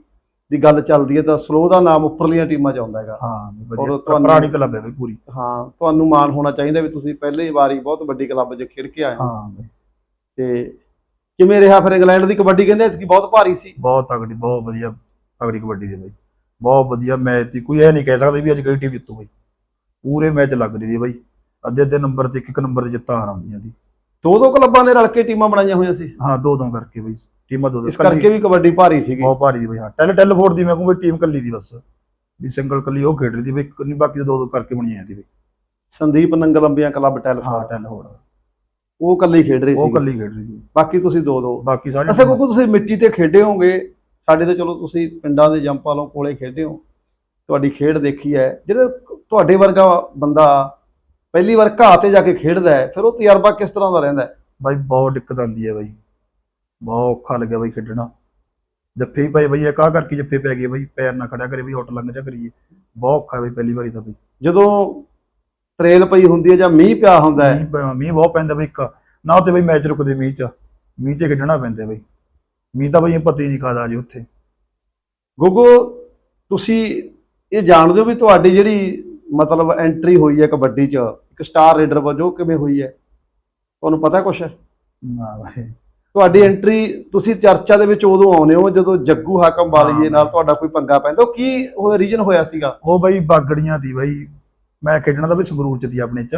ਦੀ ਗੱਲ ਚੱਲਦੀ ਹੈ ਤਾਂ ਸਲੋ ਦਾ ਨਾਮ ਉੱਪਰਲੀਆਂ ਟੀਮਾਂ 'ਚ ਆਉਂਦਾ ਹੈਗਾ। ਹਾਂ ਬਈ ਔਰ ਵਧੀਆ ਤੁਹਾਨੂੰ- ਪੁਰਾਣੀ ਕਲੱਬ ਹੈ ਬਈ ਪੂਰੀ। ਹਾਂ ਤੁਹਾਨੂੰ ਮਾਣ ਹੋਣਾ ਚਾਹੀਦਾ ਵੀ ਤੁਸੀਂ ਪਹਿਲੀ ਵਾਰੀ ਬਹੁਤ ਵੱਡੀ ਕਲੱਬ 'ਚ ਖੇਡ ਕੇ ਆਏ ਹੋ। ਬਈ। ਤੇ ਕਿਵੇਂ ਰਿਹਾ ਫਿਰ ਇੰਗਲੈਂਡ ਦੀ ਕਬੱਡੀ? ਕਹਿੰਦੇ ਇਤਕੀ ਬਹੁਤ ਭਾਰੀ ਸੀ। ਬਹੁਤ ਤਗੜੀ ਬਹੁਤ ਵਧੀਆ ਤਗੜੀ ਕਬੱਡੀ ਦੀ ਬਈ। ਬਹੁਤ ਵਧੀਆ ਮੈਚ ਸੀ। ਕੋਈ ਇਹ ਨਹੀਂ ਕਹਿ ਸਕਦਾ ਵੀ ਅੱਜ ਕਿਹੜੀ ਟੀਮ ਜਿੱਤੂ ਬਈ ਪੂਰੇ ਮੈਚ ਲੱਗ ਰਹੀ ਸੀ ਬਈ। ਅੱਧੇ ਅੱਧੇ ਨੰਬਰ ਤੇ ਇੱਕ ਇੱਕ ਨੰਬਰ ਤੇ ਜਿੱਤਾਂ ਹਾਰ ਆਉਂਦੀਆਂ ਦੀ ਦੋ ਦੋ ਕਲੱਬਾਂ ਨੇ ਰਲ ਕੇ ਟੀਮਾਂ ਬਣਾਈਆਂ ਹੋਈਆਂ ਸੀ। ਹਾਂ ਦੋ ਦੋ ਕਰਕੇ ਬਈ। ਟੀਮਾਂ ਦੋ ਦੋ ਇਸ ਕਰਕੇ ਵੀ ਕਬੱਡੀ ਭਾਰੀ ਸੀਗੀ। ਬਹੁਤ ਭਾਰੀ ਦੀ ਬਈ ਹਾਂ। ਟੈਲ ਟੈਲਫੋਰਡ ਦੀ ਮੈਂ ਕਹੂੰ ਬਈ ਟੀਮ ਕੱਲੀ ਦੀ ਬਸ। ਵੀ ਸਿੰਗਲ ਕੱਲੀ ਉਹ ਖੇਡ ਰਹੀ ਸੀ ਬਈ ਨਹੀਂ ਬਾਕੀ ਦੋ ਦੋ ਕਰਕੇ ਬਣੀਆਂ ਜਾਂਦੀ ਬਈ। ਸੰਦੀਪ ਨੰਗਲੰਬੀਆਂ ਕਲੱਬ ਹਾਂ ਟੈਲਫੋਰਡ ਟੈਲਫੋਰਡ ਉਹ ਇਕੱਲੇ ਖੇਡ ਰਹੇ ਉਹ ਸੀ ਕੱਲੀ ਖੇਡ ਰਹੀ ਸੀ। ਬਾਕੀ ਤੁਸੀਂ ਦੋ ਦੋ। ਬਾਕੀ ਸਾਰੇ ਅੱਛਾ ਕਿਉਂਕਿ ਤੁਸੀਂ ਮਿੱਟੀ ਤੇ ਖੇਡੇ ਹੋਗੇ ਸਾਡੇ ਤੇ ਚਲੋ ਤੁਸੀਂ ਪਿੰਡਾਂ ਦੇ ਜੰਪ ਵਾਲੋਂ ਕੋਲੇ ਖੇਡੇ ਹੋ। ਤੁਹਾਡੀ ਖੇਡ ਦੇਖੀ ਹੈ। ਜਿਹੜਾ ਤੁਹਾਡੇ ਵਰਗਾ ਬੰਦਾ ਪਹਿਲੀ ਵਾਰ ਘਾਹ ਤੇ ਜਾ ਕੇ ਖੇਡਦਾ ਹੈ ਫਿਰ ਉਹ ਤਜਰਬਾ ਕਿਸ ਤਰ੍ਹਾਂ ਦਾ ਰਹਿੰਦਾ ਹੈ? ਬਾਈ ਬਹੁਤ ਦਿੱਕਤ ਆਉਂਦੀ ਹੈ ਬਾਈ। ਬਹੁਤ ਔਖਾ ਲੱਗਿਆ ਬਾਈ ਖੇਡਣਾ। ਜੱਫੇ ਹੀ ਪਏ ਬਾਈ ਇਹ ਕਾਹ ਕਰਕੇ ਜੱਫੇ ਪੈ ਗਏ ਬਾਈ ਪੈਰ ਨਾ ਖੜਿਆ ਕਰੇ ਬਾਈ ਹੁੱਟ ਲੰਘ ਜਾ ਕਰੀਏ। ਬਹੁਤ ਔਖਾ ਬਾਈ ਪਹਿਲੀ ਵਾਰੀ ਤਾਂ ਬਾਈ। ਜਦੋਂ ਤਰੇਲ ਪਈ ਹੁੰਦੀ ਹੈ ਜਾਂ ਮੀਂਹ ਪਿਆ ਹੁੰਦਾ ਹੈ? ਮੀਂਹ ਬਹੁਤ ਪੈਂਦਾ ਬਾਈ ਇੱਕ। ਨਾ ਉੱਤੇ ਬਾਈ ਮੈਚ ਰੁਕਦੇ ਮੀਂਹ ਚ। ਮੀਂਹ ਚ ਖੇਡਣਾ ਪੈਂਦਾ ਬਾਈ। ਮੀਂਹ ਤਾਂ ਬਾਈ ਪਤਾ ਹੀ ਨਹੀਂ ਖਾਦਾ ਜੀ ਉੱਥੇ। ਗੋਗੋ ਤੁਸੀਂ ਇਹ ਜਾਣਦੇ ਹੋ ਵੀ ਤੁਹਾਡੀ ਜਿਹੜੀ ਮਤਲਬ ਐਂਟਰੀ ਹੋਈ ਹੈ ਕਬੱਡੀ 'ਚ ਇੱਕ ਸਟਾਰ ਰੇਡਰ ਵਜੋਂ ਕਿਵੇਂ ਹੋਈ ਹੈ? ਤੁਹਾਨੂੰ ਪਤਾ ਕੁਛ ਨਾ ਬਾਈ। ਤੁਹਾਡੀ ਐਂਟਰੀ ਤੁਸੀਂ ਚਰਚਾ ਦੇ ਵਿੱਚ ਉਦੋਂ ਆਉਨੇ ਹੋ ਜਦੋਂ ਜੱਗੂ ਹਾਕਮ ਵਾਲੀਏ ਨਾਲ ਤੁਹਾਡਾ ਕੋਈ ਪੰਗਾ ਪੈਂਦਾ ਕੀ ਉਹ ਰੀਜਨ ਹੋਇਆ ਸੀਗਾ? ਉਹ ਬਾਈ ਬਾਗੜੀਆਂ ਦੀ ਬਾਈ ਮੈਂ ਖੇਡਣਾ ਤਾਂ ਵੀ ਸੰਗਰੂਰ ਚ ਸੀ ਆਪਣੇ ਚ।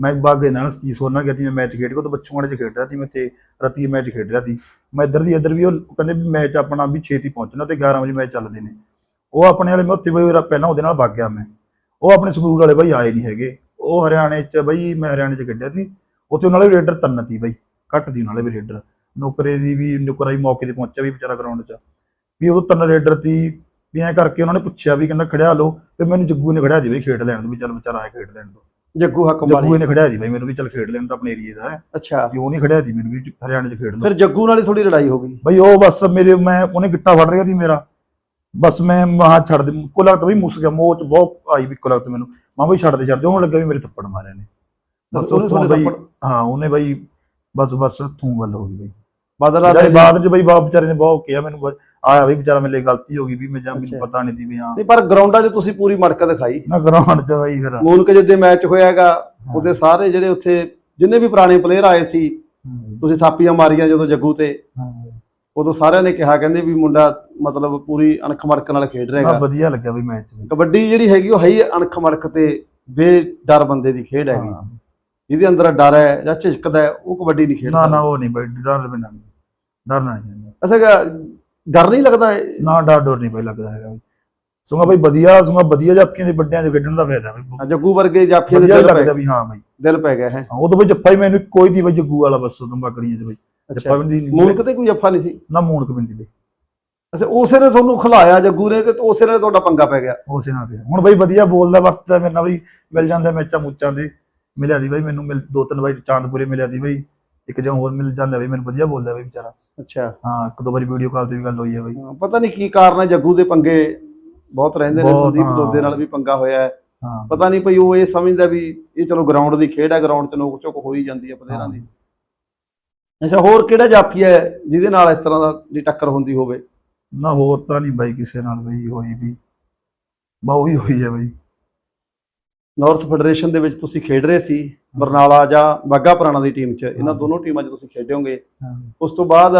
ਮੈਂ ਬਾਗੇ ਨਾਲ ਸਤੀਸ਼ ਹੋਰ ਨਾਲ ਗਿਆ ਸੀ ਮੈਂ ਮੈਚ ਖੇਡ ਕੇ ਉਹ ਤਾਂ ਬੱਚੂਆਂ ਚ ਖੇਡ ਰਿਹਾ ਸੀ ਮੈਂ ਤੇ ਰਾਤੀ ਮੈਚ ਖੇਡ ਰਿਹਾ ਸੀ। ਮੈਂ ਇੱਧਰ ਦੀ ਇੱਧਰ ਵੀ ਉਹ ਕਹਿੰਦੇ ਵੀ ਮੈਚ ਆਪਣਾ ਵੀ ਛੇਤੀ ਪਹੁੰਚਣਾ ਤੇ 11 ਵਜੇ ਮੈਚ ਚੱਲਦੇ ਨੇ। ਉਹ ਆਪਣੇ ਵਾਲੇ ਮੈਂ ਉੱਥੇ ਬਈ ਉਹਦਾ ਪਹਿਲਾਂ ਉਹਦੇ ਨਾਲ ਵਗ ਗਿਆ ਮੈਂ। ਉਹ ਆਪਣੇ ਸੰਗਰੂਰ ਵਾਲੇ ਬਈ ਆਏ ਨਹੀਂ ਹੈਗੇ। ਉਹ ਹਰਿਆਣੇ ਚ ਬਈ ਮੈਂ ਹਰਿਆਣੇ ਚ ਖੇਡਿਆ ਸੀ। ਉੱਥੇ ਉਹਨਾਂ ਦੇ ਰੇਡਰ ਤਿੰਨ ਤੀ ਬਈ। ਘੱਟ ਦੀ ਦੇ ਵੀ ਰੇਡਰ। ਨੁਕਰੇ ਦੀ ਵੀ ਨੁਕਰਾ ਵੀ ਮੌਕੇ ਤੇ ਪਹੁੰਚਿਆ ਵੀ ਵਿਚਾਰਾ ਗਰਾਊਂਡ 'ਚ। ਵੀ ਉਦੋਂ ਤਿੰਨ ਰੇਡਰ ਸੀ ਵੀ ਐਂ ਕਰਕੇ ਉਹਨਾਂ ਨੇ ਪੁੱਛਿਆ ਵੀ ਕਹਿੰਦਾ ਖੜਿਆ ਲਓ ਤੇ ਮੈਨੂੰ ਜੱਗੂ ਨੇ ਖੜਿਆ ਦੀ ਖੇਡ ਲੈਣ ਦੋ ਵੀ ਚੱਲ ਵਿਚਾਰਾ ਆਇਆ ਖੇਡ ਲੈਣ ਦੋ ਜੱਗੂ ਹੱਕ ਜੱਗੂ ਵਾਲੀ। ਨੇ ਖੜਿਆ ਦੀ ਬਈ ਮੈਨੂੰ ਵੀ ਚੱਲ ਖੇਡ ਲੈਣ ਤਾਂ ਆਪਣੇ ਏਰੀਏ ਦਾ। ਹੈ ਅੱਛਾ। ਵੀ ਉਹ ਨਹੀਂ ਖੜਿਆ ਦੀ ਮੈਨੂੰ ਵੀ ਹਰਿਆਣੇ 'ਚ ਖੇਡ ਲਓ ਫਿਰ ਜੱਗੂ ਨਾਲ ਹੀ ਥੋੜੀ ਲੜਾਈ ਹੋ ਗਈ। ਬਈ ਉਹ ਬਸ ਮੇਰੇ ਮੈਂ ਉਹਨੇ ਗਿੱਟਾ ਫੜ ਰਿਹਾ ਸੀ ਮੇਰਾ। ਬਸ ਮੈਂ ਮਹਾ ਛੱਡ ਦੇ ਕੋ ਲੱਗਦਾ ਬਈ ਮੁੱਸ ਗਿਆ ਮੋਚ ਬਹੁਤ ਆਈ ਵੀ ਕੋ ਲੱਗਦਾ ਮੈਨੂੰ। ਮਾਂ ਬਈ ਛੱਡ ਦੇ ਛੱਡ ਦੇ ਉਹਨੂੰ ਲੱਗਾ ਵੀ ਮੇਰੇ ਥੱਪੜ ਮਾਰੇ ਨੇ। ਬਸ ਉਹਨੇ ਥੱਪੜ ਹਾਂ ਉਹਨੇ ਬਈ ਬਸ ਬਸ ਥੂ ਗੱਲ ਹੋ ਗਈ ਬਈ। ਬਦਲਾ ਲੈ ਬਾਅਦ ਚ ਬਈ ਬਾਪ ਵਿਚਾਰੇ ਨੇ ਬਹੁਤ ਕਿਹਾ ਮੈਨੂੰ ਬ- ਆਇਆ ਵੀ ਵਿਚਾਰਾ ਮੇਰੇ ਗਲਤੀ ਹੋ ਗਈ ਵੀ ਮੈਂ ਜਾਂ ਮੈਨੂੰ। ਪਤਾ ਨਹੀਂ ਸੀ ਵੀ ਹਾਂ। ਨਹੀਂ ਪਰ ਗਰਾਊਂਡਾਂ 'ਚ ਤੁਸੀਂ ਪੂਰੀ ਮੜਕ ਦਿਖਾਈ। ਨਾ ਗਰਾਊਂਡ ਚ ਬਈ ਫਿਰ। ਮੂਨਕ ਜਿੱਦੇ ਮੈਚ ਹੋਇਆ ਹੈਗਾ ਉਹਦੇ ਸਾਰੇ ਜਿਹੜੇ ਉੱਥੇ ਜਿੰਨੇ ਵੀ ਪੁਰਾਣੇ ਪਲੇਅਰ ਆਏ ਸੀ ਤੁਸੀਂ ਥਾਪੀਆਂ ਮਾਰੀਆਂ ਜਦੋਂ ਜੱਗੂ ਤੇ। ਉਦੋਂ ਸਾਰਿਆਂ ਨੇ ਕਿਹਾ ਕਹਿੰਦੇ ਵੀ ਮੁੰਡਾ ਮਤਲਬ ਪੂਰੀ ਅਣਖ ਮੜਕ ਨਾਲ ਖੇਡ ਰਿਹਾ ਹੈਗਾ। ਵਧੀਆ ਲੱਗਿਆ ਬਈ ਮੈਚ ਕਬੱਡੀ ਜਿਹੜੀ ਹੈਗੀ ਉਹ ਹੈ ਹੀ ਅਣਖ ਮੜਕ ਤੇ ਬੇਡਰ ਬੰਦੇ ਦੀ ਖੇਡ ਹੈਗੀ। ਜਿਹਦੇ ਅੰਦਰ ਡਰ ਹੈ ਜਾਂ ਝਿਜਕਦਾ ਹੈ ਉਹ ਕਬੱਡੀ ਨਹੀਂ ਨਾ ਖੇਡਦਾ। ਨਾ ਉਹ ਨਹੀਂ ਬਈ ਡਰ ਬਿਨਾ ਨਹੀਂ ਡਰਨਾ ਨਹੀਂ ਚਾਹੀਦਾ ਅੱਛਾ ਡਰ ਨਹੀਂ ਲੱਗਦਾ? ਨਾ ਡਰ ਡਰ ਨਹੀਂ ਬਈ ਲੱਗਦਾ ਹੈਗਾ ਬਈ। ਸੁਗਾ ਬਈ ਵਧੀਆ ਸੁਗਾ ਵਧੀਆ ਜਾਪੀਆਂ ਦੇ ਵੱਡਿਆਂ ਦੇ ਖੇਡਣ ਦਾ ਫਾਇਦਾ ਬਈ। ਜੱਗੂ ਵਰਗੇ ਜਾਫੀਆਂ ਦੇ ਦਿਲ ਲੱਗਦਾ ਵੀ ਹਾਂ ਬਈ। ਦਿਲ ਪੈ ਗਿਆ ਹੈ। ਹਾਂ, ਉਦੋਂ ਬਈ ਜੱਫਾ ਹੀ ਮੈਨੂੰ ਕੋਈ ਦੀ ਬਈ ਜੱਗੂ ਵਾਲਾ ਬਸ ਉਦੋਂ ਬਾਕੜੀਆਂ ਚ ਬਈ। ਜੱਫਾ ਨਹੀਂ ਮੂਨਕ ਤੇ ਕੋਈ ਜੱਫਾ ਨਹੀਂ ਸੀ? ਨਾ ਮੂਨਕ ਬਿੰਦੀ ਬਈ ਅੱਛਾ ਉਸੇ ਨੇ ਤੁਹਾਨੂੰ ਖਿਲਾਇਆ ਜੱਗੂ ਨੇ ਤੇ ਉਸੇ ਨੇ ਤੁਹਾਡਾ ਪੰਗਾ ਪੈ ਗਿਆ। ਉਸੇ ਨਾਲ ਪਿਆ। ਹੁਣ ਬਈ ਵਧੀਆ ਬੋਲਦਾ ਵਰਤਦਾ ਮੇਰੇ ਨਾਲ ਬਈ ਮਿਲ ਜਾਂਦੇ ਮੈਚਾਂ ਮੁੱਚਾਂ ਦੇ। ਮਿਲਿਆ ਦੀ ਬਈ ਮੈਨੂੰ ਮਿਲ ਦੋ ਤਿੰਨ ਵਾਰੀ ਚਾਂਦਪੁਰੇ ਮਿਲਿਆ ਦੀ ਬਈ ਇੱਕ ਜਾਂ ਹੋਰ ਮਿਲ ਜਾਂਦਾ ਬਈ ਮੈਨੂੰ ਵਧੀਆ ਬੋਲਦਾ ਬਈ ਵਿਚਾਰਾ। ਅੱਛਾ। ਹਾਂ ਇੱਕ ਦੋ ਵਾਰੀ ਵੀਡੀਓ ਕਾਲ ਤੇ ਵੀ ਗੱਲ ਹੋਈ ਹੈ ਬਈ। ਹਾਂ, ਪਤਾ ਨਹੀਂ ਕੀ ਕਾਰਨ ਹੈ ਜੱਗੂ ਦੇ ਪੰਗੇ ਬਹੁਤ ਰਹਿੰਦੇ ਨੇ ਬਹੁਤ, ਸੰਦੀਪ ਹਾਂ। ਦੋਦੇ ਨਾਲ ਵੀ ਪੰਗਾ ਹੋਇਆ ਹੈ। ਹਾਂ। ਪਤਾ ਨਹੀਂ ਭਈ ਉਹ ਇਹ ਸਮਝਦਾ ਵੀ ਇਹ ਚਲੋ ਗਰਾਊਂਡ ਦੀ ਖੇਡ ਹੈ ਗਰਾਊਂਡ 'ਚ ਨੋਕ ਝੋਕ ਹੋ ਹੀ ਜਾਂਦੀ ਹੈ ਪਲੇਅਰਾਂ ਦੀ। ਅੱਛਾ ਹੋਰ ਕਿਹੜਾ ਜਾਫੀ ਹੈ ਜਿਹਦੇ ਨਾਲ ਇਸ ਤਰ੍ਹਾਂ ਦਾ ਦੀ ਟੱਕਰ ਹੁੰਦੀ ਹੋਵੇ? ਨਾ ਹੋਰ ਤਾਂ ਨਹੀਂ ਬਾਈ ਕਿਸੇ ਨਾਲ ਬਈ ਹੋਈ ਵੀ। ਬਾ ਉਹੀ ਹੋਈ ਹੈ ਬਈ। ਨਾਰਥ ਫੈਡਰੇਸ਼ਨ ਦੇ ਵਿੱਚ ਤੁਸੀਂ ਖੇਡ ਰਹੇ ਸੀ ਬਰਨਾਲਾ ਜਾਂ ਬਾਗਾ ਪੁਰਾਣਾ ਦੀ ਟੀਮ 'ਚ ਇਹਨਾਂ। ਦੋਨੋਂ ਟੀਮਾਂ 'ਚ ਤੁਸੀਂ ਖੇਡੇ ਹੋਗੇ। ਹਾਂ। ਉਸ ਤੋਂ ਬਾਅਦ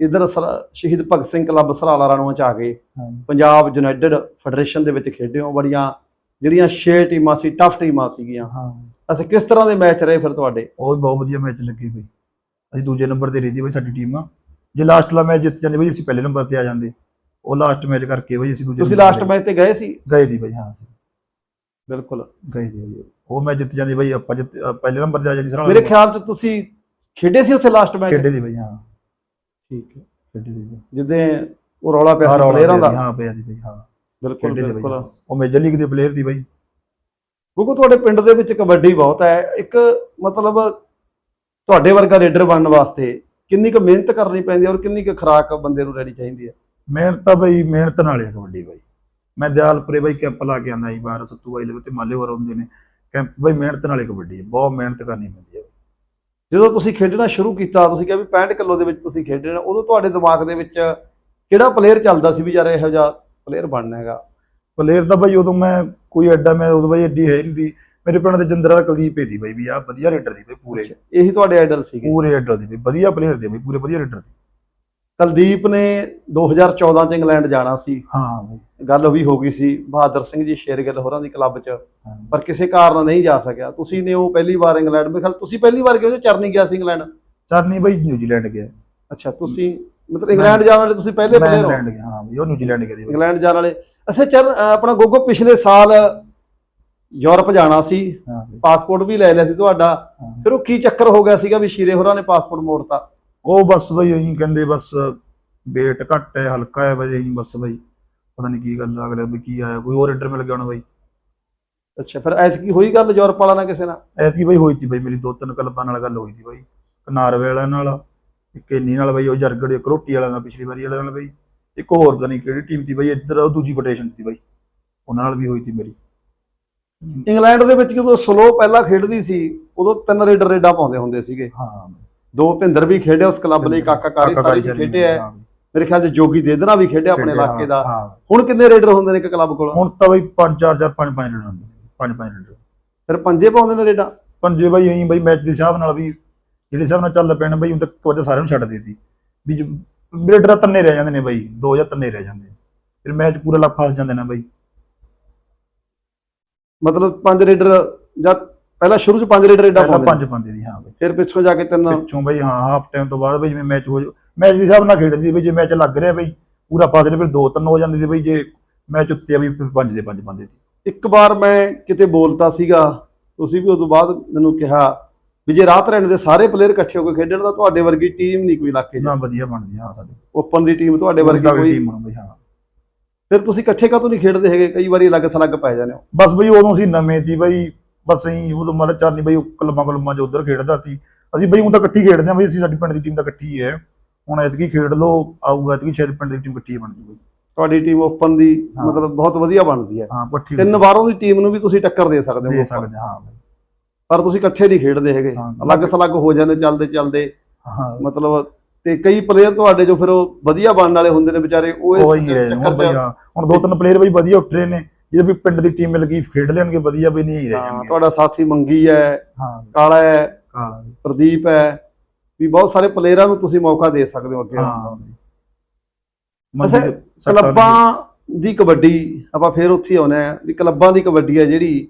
ਇਧਰ ਸ਼ਹੀਦ ਭਗਤ ਸਿੰਘ ਕਲੱਬ ਸਰਾਲਾ ਰਾਣੂਆਂ 'ਚ ਆ ਗਏ। ਪੰਜਾਬ ਯੂਨਾਈਟਿਡ ਫੈਡਰੇਸ਼ਨ ਦੇ ਵਿੱਚ ਖੇਡੇ ਹੋ ਬੜੀਆਂ ਜਿਹੜੀਆਂ 6 ਟੀਮਾਂ ਸੀ ਟਫ ਟੀਮਾਂ ਸੀਗੀਆਂ। ਹਾਂ। ਅੱਛਾ ਕਿਸ ਤਰ੍ਹਾਂ ਦੇ ਮੈਚ ਰਹੇ ਫਿਰ ਤੁਹਾਡੇ? ਉਹ ਬਹੁਤ ਵਧੀਆ ਮੈਚ ਲੱਗੇ ਬਈ। ਅਸੀਂ ਦੂਜੇ ਨੰਬਰ ਤੇ ਰਹੀ ਦੀ ਬਈ ਸਾਡੀ ਟੀਮ ਆ ਜੇ ਲਾਸਟ ਲਾ ਮੈਚ ਜਿੱਤ ਜਾਂਦੇ ਬਈ ਅਸੀਂ ਪਹਿਲੇ ਨੰਬਰ ਤੇ ਆ ਜਾਂਦੇ। ਉਹ ਲਾਸਟ ਮੈਚ ਕਰਕੇ ਬਈ ਅਸੀਂ ਦੂਜੇ ਤੁਸੀਂ ਲਾਸਟ ਮੈਚ ਤੇ ਗਏ ਸੀ? ਗਏ ਦੀ ਬਈ ਹਾਂ ਅਸੀਂ। ਬਿਲਕੁਲ। ਗਏ ਬਈ ਉਹ ਮੈਚ ਜਿੱਤ ਜਾਂਦੇ ਬਈ ਆਪਾਂ ਜਿੱਤ ਪਹਿਲੇ ਨੰਬਰ ਤੇ ਆ ਜਾਂਦੀ ਸਰਾਂ ਮੇਰੇ ਖਿਆਲ 'ਚ ਤੁਸੀਂ ਖੇਡੇ ਸੀ ਉੱਥੇ ਲਾਸਟ ਮੈਚ ਖੇਡੇ ਦੀ ਬਈ ਹਾਂ। ਠੀਕ ਹੈ। ਖੇਡੇ ਦੀ ਜਿੱਦੇ ਉਹ ਰੌਲਾ ਪਿਆ ਸੀ ਪਲੇਅਰਾਂ ਸੀ, ਦਾ? ਹਾਂ ਪਿਆ ਦੀ ਬਈ ਹਾਂ। ਬਿਲਕੁਲ ਬਿਲਕੁਲ। ਉਹ ਮੇਜਰ ਲੀਗ ਦੇ ਪਲੇਅਰ ਦੀ ਬਈ। ਕਿਉਂਕਿ ਤੁਹਾਡੇ ਪਿੰਡ ਦੇ ਵਿੱਚ ਕਬੱਡੀ ਬਹੁਤ ਹੈ। ਇੱਕ ਮਤਲਬ ਤੁਹਾਡੇ ਵਰਗਾ ਰੇਡਰ ਬਣਨ ਵਾਸਤੇ ਕਿੰਨੀ ਕੁ ਮਿਹਨਤ ਕਰਨੀ ਪੈਂਦੀ ਹੈ ਔਰ ਕਿੰਨੀ ਕੁ ਖੁਰਾਕ ਬੰਦੇ ਨੂੰ ਲੈਣੀ ਚਾਹੀਦੀ ਹੈ? ਮਿਹਨਤ ਤਾਂ ਬਈ ਮਿਹਨਤ ਨਾਲ ਹੈ ਕਬੱਡੀ ਬਈ। ਮੈਂ ਦਿਆਲਪੁਰੇ ਬਈ ਕੈਂਪ ਲਾ ਕੇ ਆਂਦਾ ਜੀ ਬਾਹਰ ਸੱਤੂ ਬਾਈ ਲਵੇ ਤੇ ਮਾਲੇ ਹੋਰ ਆਉਂਦੇ ਨੇ। ਕੈਂਪ ਬਈ ਮਿਹਨਤ ਨਾਲ ਕਬੱਡੀ ਹੈ ਬਹੁਤ ਮਿਹਨਤ ਕਰਨੀ ਪੈਂਦੀ ਹੈ। ਜਦੋਂ ਤੁਸੀਂ ਖੇਡਣਾ ਸ਼ੁਰੂ ਕੀਤਾ ਤੁਸੀਂ ਕਿਹਾ ਵੀ 65 ਕਿਲੋ ਦੇ ਵਿੱਚ ਤੁਸੀਂ ਖੇਡਣਾ ਉਦੋਂ ਤੁਹਾਡੇ ਦਿਮਾਗ ਦੇ ਵਿੱਚ ਕਿਹੜਾ ਪਲੇਅਰ ਚੱਲਦਾ ਸੀ ਵੀ ਯਾਰ ਇਹੋ ਜਿਹਾ ਪਲੇਅਰ ਬਣਨਾ ਹੈਗਾ? ਪਲੇਅਰ ਤਾਂ ਬਈ ਉਦੋਂ ਮੈਂ ਕੋਈ ਐਡਾ ਮੈਂ ਉਦੋਂ ਬਈ ਐਡੀ ਹੈ ਨਹੀਂ ਦੀ ਮੇਰੇ ਪਿੰਡ ਦੇ ਜੰਦਰ ਕੁਲਦੀਪ ਦੀ ਬਈ ਵੀ ਆ ਵਧੀਆ ਰੇਡਰ ਦੀ ਬਈ ਪੂਰੇ। ਇਹੀ ਤੁਹਾਡੇ ਆਈਡਲ ਸੀਗੇ? ਪੂਰੇ ਰੇਡਰ ਦੀ ਬਈ ਵਧੀਆ ਪਲੇਅਰ ਦੀ ਬਈ ਪੂਰੇ ਵਧੀਆ ਰੇਡਰ ਦੀ। ਕੁਲਦੀਪ ਨੇ 2014 ਚ ਇੰਗਲੈਂਡ ਜਾਣਾ ਸੀ। ਹਾਂ ਬਈ। ਗੱਲ ਵੀ ਹੋ ਗਈ ਸੀ ਬਹਾਦਰ ਸਿੰਘ ਜੀ ਸ਼ੇਰਗਿੱਲ ਹੋਰਾਂ ਦੀ ਕਲੱਬ 'ਚ। ਪਰ ਕਿਸੇ ਕਾਰਨ ਨਹੀਂ ਜਾ ਸਕਿਆ। ਤੁਸੀਂ ਨੇ ਉਹ ਪਹਿਲੀ ਵਾਰ ਇੰਗਲੈਂਡ ਮੇਰੇ ਖਿਆਲ ਤੁਸੀਂ ਪਹਿਲੀ ਵਾਰ ਕਿਉਂ ਚਰਨੀ ਗਿਆ ਸੀ ਇੰਗਲੈਂਡ? ਚਰਨੀ ਬਈ ਨਿਊਜ਼ੀਲੈਂਡ ਗਿਆ। ਅੱਛਾ ਤੁਸੀਂ ਮਤਲਬ ਇੰਗਲੈਂਡ ਜਾਣ ਵਾਲੇ ਤੁਸੀਂ ਪਹਿਲੇ ਪਲੇਅਰ ਹੋ? ਇੰਗਲੈਂਡ ਗਿਆ ਹਾਂ ਬਈ ਉਹ ਨਿਊਜ਼ੀਲੈਂਡ ਗਿਆ ਬਈ। ਇੰਗਲੈਂਡ ਜਾਣ ਵਾਲੇ। ਅੱਛਾ ਚਰ ਆਪਣਾ ਗੋਗੋ ਪਿਛਲੇ ਸਾਲ ਯੂਰਪ ਜਾਣਾ ਸੀ। ਪਾਸਪੋਰਟ ਵੀ ਲੈ ਲਿਆ ਸੀ ਤੁਹਾਡਾ। ਫਿਰ ਉਹ ਕੀ ਚੱਕਰ ਹੋ ਗਿਆ ਸੀਗਾ ਵੀ ਸ਼ੀਰੇ ਹੋਰਾਂ ਨੇ ਪਾਸਪੋਰਟ ਮੋੜਤਾ? ਉਹ ਬਸ ਬਈ ਇਹੀ ਕਹਿੰਦੇ ਬਸ weight ਘੱਟ ਹੈ ਹਲਕਾ ਹੈ ਬਈ ਇਹੀ ਬਸ ਬਈ ਪਤਾ ਨਹੀਂ ਕੀ ਗੱਲ ਅਗਲੇ ਵੀ ਕੀ ਆਇਆ ਕੋਈ ਹੋਰ ਰੇਡਰ ਮਿਲ ਗਿਆ ਹੋਣਾ ਬਈ। ਅੱਛਾ ਫਿਰ ਐਤਕੀ ਹੋਈ ਗੱਲ ਯੂਰਪ ਵਾਲਾ ਨਾਲ ਕਿਸੇ ਨਾਲ? ਐਤਕੀ ਬਈ ਹੋਈ ਤੀ ਬਈ ਮੇਰੀ ਦੋ ਤਿੰਨ ਕਲੱਬਾਂ ਨਾਲ ਗੱਲ ਹੋਈ ਤੀ ਬਈ ਕਨਾਰਵੇ ਵਾਲਿਆਂ ਨਾਲ ਇੱਕ ਇੰਨੀ ਨਾਲ ਬਈ ਉਹ ਜਰਗੜ ਇੱਕ ਰੋਟੀ ਵਾਲਿਆਂ ਨਾਲ ਪਿਛਲੀ ਵਾਰੀ ਵਾਲਿਆਂ ਨਾਲ ਬਈ ਇੱਕ ਹੋਰ ਪਤਾ ਨਹੀਂ ਕਿਹੜੀ ਟੀਮ ਤੀ ਬਈ ਇੱਧਰ ਉਹ ਦੂਜੀ ਫੈਡਰੇਸ਼ਨ ਤੀ ਬਈ ਉਹਨਾਂ ਨਾਲ ਵੀ ਹੋਈ ਤੀ ਮੇਰੀ। ਇੰਗਲੈਂਡ ਦੇ ਵਿੱਚ ਜਦੋਂ ਸਲੋ ਪਹਿਲਾਂ ਖੇਡਦੀ ਸੀ ਉਦੋਂ ਤਿੰਨ ਰੇਡਰ ਰੇਡਾਂ ਪਾਉਂਦੇ ਹੁੰਦੇ ਸੀਗੇ। ਹਾਂ ਦੋ ਭਿੰਦਰ ਵੀ ਖੇਡੇ ਉਸ ਕਲੱਬ ਲਈ ਕਾਕਾ ਕਾਰੀ ਸਾਰੇ ਵੀ ਖੇਡੇ ਆ। ਹਾਂ ਬਈ, ਮੇਰੇ ਖਿਆਲ 'ਚ ਜੋਗੀ ਦੇਦਨਾ ਵੀ ਖੇਡਿਆ ਆਪਣੇ ਇਲਾਕੇ ਦਾ। ਹੁਣ ਕਿੰਨੇ ਰੇਡਰ ਹੁੰਦੇ ਨੇ ਇੱਕ ਕਲੱਬ ਕੋਲ? ਹੁਣ ਤਾਂ ਬਈ 5 4 4 5 5 ਰੇਡਰ ਹੁੰਦੇ ਨੇ, ਪੰਜ ਪੰਜ ਰੇਡਰ। ਫਿਰ ਪੰਜੇ ਪਾਉਂਦੇ ਨੇ ਰੇਡਾਂ? ਪੰਜੇ ਬਾਈ ਐਂ ਬਾਈ ਮੈਚ ਦੇ ਹਿਸਾਬ ਨਾਲ ਵੀ ਜਿਹੜੇ ਹਿਸਾਬ ਨਾਲ ਚੱਲ ਪੈਣ ਬਾਈ ਹੁਣ ਤੱਕ ਵਜਾ ਸਾਰਿਆਂ ਨੂੰ ਛੱਡ ਦਿੱਤੀ। ਵੀ ਜ- ਮੇਰੇ ਡਰਾ ਤੰਨੇ ਰਹਿ ਜਾਂਦੇ ਨੇ ਬਾਈ ਦੋ ਜਾਂ ਤੰਨੇ ਰਹਿ ਜਾਂਦੇ। ਫਿਰ ਮੈਚ ਪੂਰਾ ਲੱਗ ਫਸ ਜਾਂਦੇ ਨੇ ਬਾਈ। ਮਤਲਬ ਪੰਜ ਰੇਡਰ ਜਾਂ ਪਹਿਲਾਂ ਸ਼ੁਰੂ ਚ ਪੰਜ ਰੇਡਰ ਏਡਾ ਪਹਿਲਾਂ ਪਾਉਂਦੇ ਪੰਜ। ਪਾਉਂਦੇ ਸੀ ਹਾਂ ਬਈ। ਫਿਰ ਪਿੱਛੋਂ ਜਾ ਕੇ ਤਿੰਨ ਪਿੱਛੋਂ ਬਈ ਹਾਂ ਹਾਫ ਟਾਈਮ ਤੋਂ ਬਾਅਦ ਬਈ ਜਿਵੇਂ ਮੈਚ ਹੋ ਜਾ ਮੈਚ ਦੇ ਹਿਸਾਬ ਨਾਲ ਖੇਡਦੀ ਸੀ ਬਈ ਜੇ ਮੈਚ ਲੱਗ ਰਿਹਾ ਬਈ ਪੂਰਾ ਫਾਸਲੇ ਫਿਰ ਦੋ ਤਿੰਨ ਹੋ ਜਾਂਦੇ ਸੀ ਬਈ ਜੇ ਮੈਚ ਉੱਤੇ ਆ ਵੀ ਫਿਰ ਪੰਜ ਦੇ ਪੰਜ ਪਾਉਂਦੇ ਸੀ। ਇੱਕ ਵਾਰ ਮੈਂ ਕਿਤੇ ਬੋਲਤਾ ਸੀਗਾ ਤੁਸੀਂ ਵੀ ਉਦੋਂ ਬਾਅਦ ਮੈਨੂੰ ਕਿਹਾ ਵੀ ਜੇ ਰਾਤ ਰਹਿਣ ਦੇ ਸਾਰੇ ਪਲੇਅਰ ਇਕੱਠੇ ਹੋ ਕੇ ਖੇਡਣ ਤਾਂ ਤੁਹਾਡੇ ਵਰਗੀ ਟੀਮ ਨਹੀਂ ਕੋਈ ਇਲਾਕੇ 'ਚ। ਨਾ ਵਧੀਆ ਬਣਦੀ ਹਾਂ ਸਾਡੇ। ਓਪਨ ਦੀ ਟੀਮ ਤੁਹਾਡੇ ਵਰਗੀ ਕੋਈ ਟੀਮ ਬਣੀ ਬਈ ਹਾਂ। ਫਿਰ ਤੁਸੀਂ ਇਕੱਠੇ ਕਾਹਤੋਂ ਨਹੀਂ ਖੇਡਦੇ ਹੈਗੇ? ਕਈ ਵਾਰੀ ਅਲੱਗ ਥਲੱਗ ਪੈ ਜਾਂਦੇ ਹੋ। ਬਸ ਬਈ ਉਦੋਂ ਅਸੀਂ ਨਵੇਂ ਸੀ ਬਈ ਬਸ ਅਸੀਂ ਉਦੋਂ ਮਤਲਬ ਚਾਰਨੀ ਬਈ ਕਲਮਾਂ ਕਲਮਾਂ ਚ ਉਧਰ ਖੇਡਦਾ ਸੀ। ਅਸੀਂ ਬਈ ਹੁਣ ਤਾਂ ਇਕੱਠੀ ਖੇਡਦੇ ਹਾਂ ਬਈ ਅਸੀਂ ਸਾਡੀ ਪਿੰਡ ਦੀ ਟੀਮ ਤਾਂ ਇਕੱਠੀ ਹੀ। ਹੁਣ ਐਤਕੀ ਖੇਡ ਲੋ ਆਊਗਾ ਐਤਕੀ ਸ਼ਾਇਦ ਪਿੰਡ ਦੀ ਟੀਮ ਇਕੱਠੀ ਬਣ ਜੂਗੀ। ਤੁਹਾਡੀ ਟੀਮ ਓਪਨ ਦੀ। ਮਤਲਬ ਬਹੁਤ ਵਧੀਆ ਬਣਦੀ ਹੈ। ਹਾਂ ਇਕੱਠੀ ਤਿੰਨ ਵਾਰੋਂ ਦੀ ਟੀਮ ਨੂੰ ਵੀ ਤੁਸੀਂ ਟੱਕਰ ਦੇ ਸਕਦੇ ਹੋ ਦੇ। ਸਕਦੇ ਹਾਂ ਬਈ। ਪਰ ਤੁਸੀਂ ਇਕੱਠੇ ਨਹੀਂ ਖੇਡਦੇ ਹੈਗੇ। ਅਲੱਗ ਥਲੱਗ ਹੋ ਜਾਂਦੇ ਚੱਲਦੇ ਚੱਲਦੇ। ਹਾਂ। ਮਤਲਬ ਤੇ ਕਈ ਪਲੇਅਰ ਤੁਹਾਡੇ ਜੋ ਫਿਰ ਉਹ ਵਧੀਆ ਬਣਨ ਵਾਲੇ ਹੁੰਦੇ ਨੇ ਵਿਚਾਰੇ ਉਹ ਇਸ ਚੱਕਰ 'ਚ ਹੁਣ ਦੋ ਤਿੰਨ ਪਲੇਅਰ ਬਈ ਵਧੀਆ ਉੱਠ ਰਹੇ ਨੇ। ਜੇ ਵੀ ਪਿੰਡ ਦੀ ਟੀਮ ਮਿਲ ਗਈ ਖੇਡ ਲੈਣਗੇ ਵਧੀਆ ਵੀ ਨਹੀਂ ਰਹਿ ਹਾਂ, ਜਾਣਗੇ ਤੁਹਾਡਾ ਸਾਥੀ ਮੰਗੀ ਹੈ ਹਾਂ। ਕਾਲਾ ਹੈ ਕਾਲਾ ਪ੍ਰਦੀਪ ਹੈ ਵੀ ਬਹੁਤ ਸਾਰੇ ਪਲੇਅਰਾਂ ਨੂੰ ਤੁਸੀਂ ਮੌਕਾ ਦੇ ਸਕਦੇ ਹੋ ਅੱਗੇ ਆਉਣ ਹਾਂ। ਸੱਟਾਂ ਕਲੱਬਾਂ ਦੀ ਕਬੱਡੀ ਆਪਾਂ ਫੇਰ ਉੱਥੇ ਹੀ ਆਉਨੇ ਆ ਵੀ ਕਲੱਬਾਂ ਦੀ ਕਬੱਡੀ ਹੈ ਜਿਹੜੀ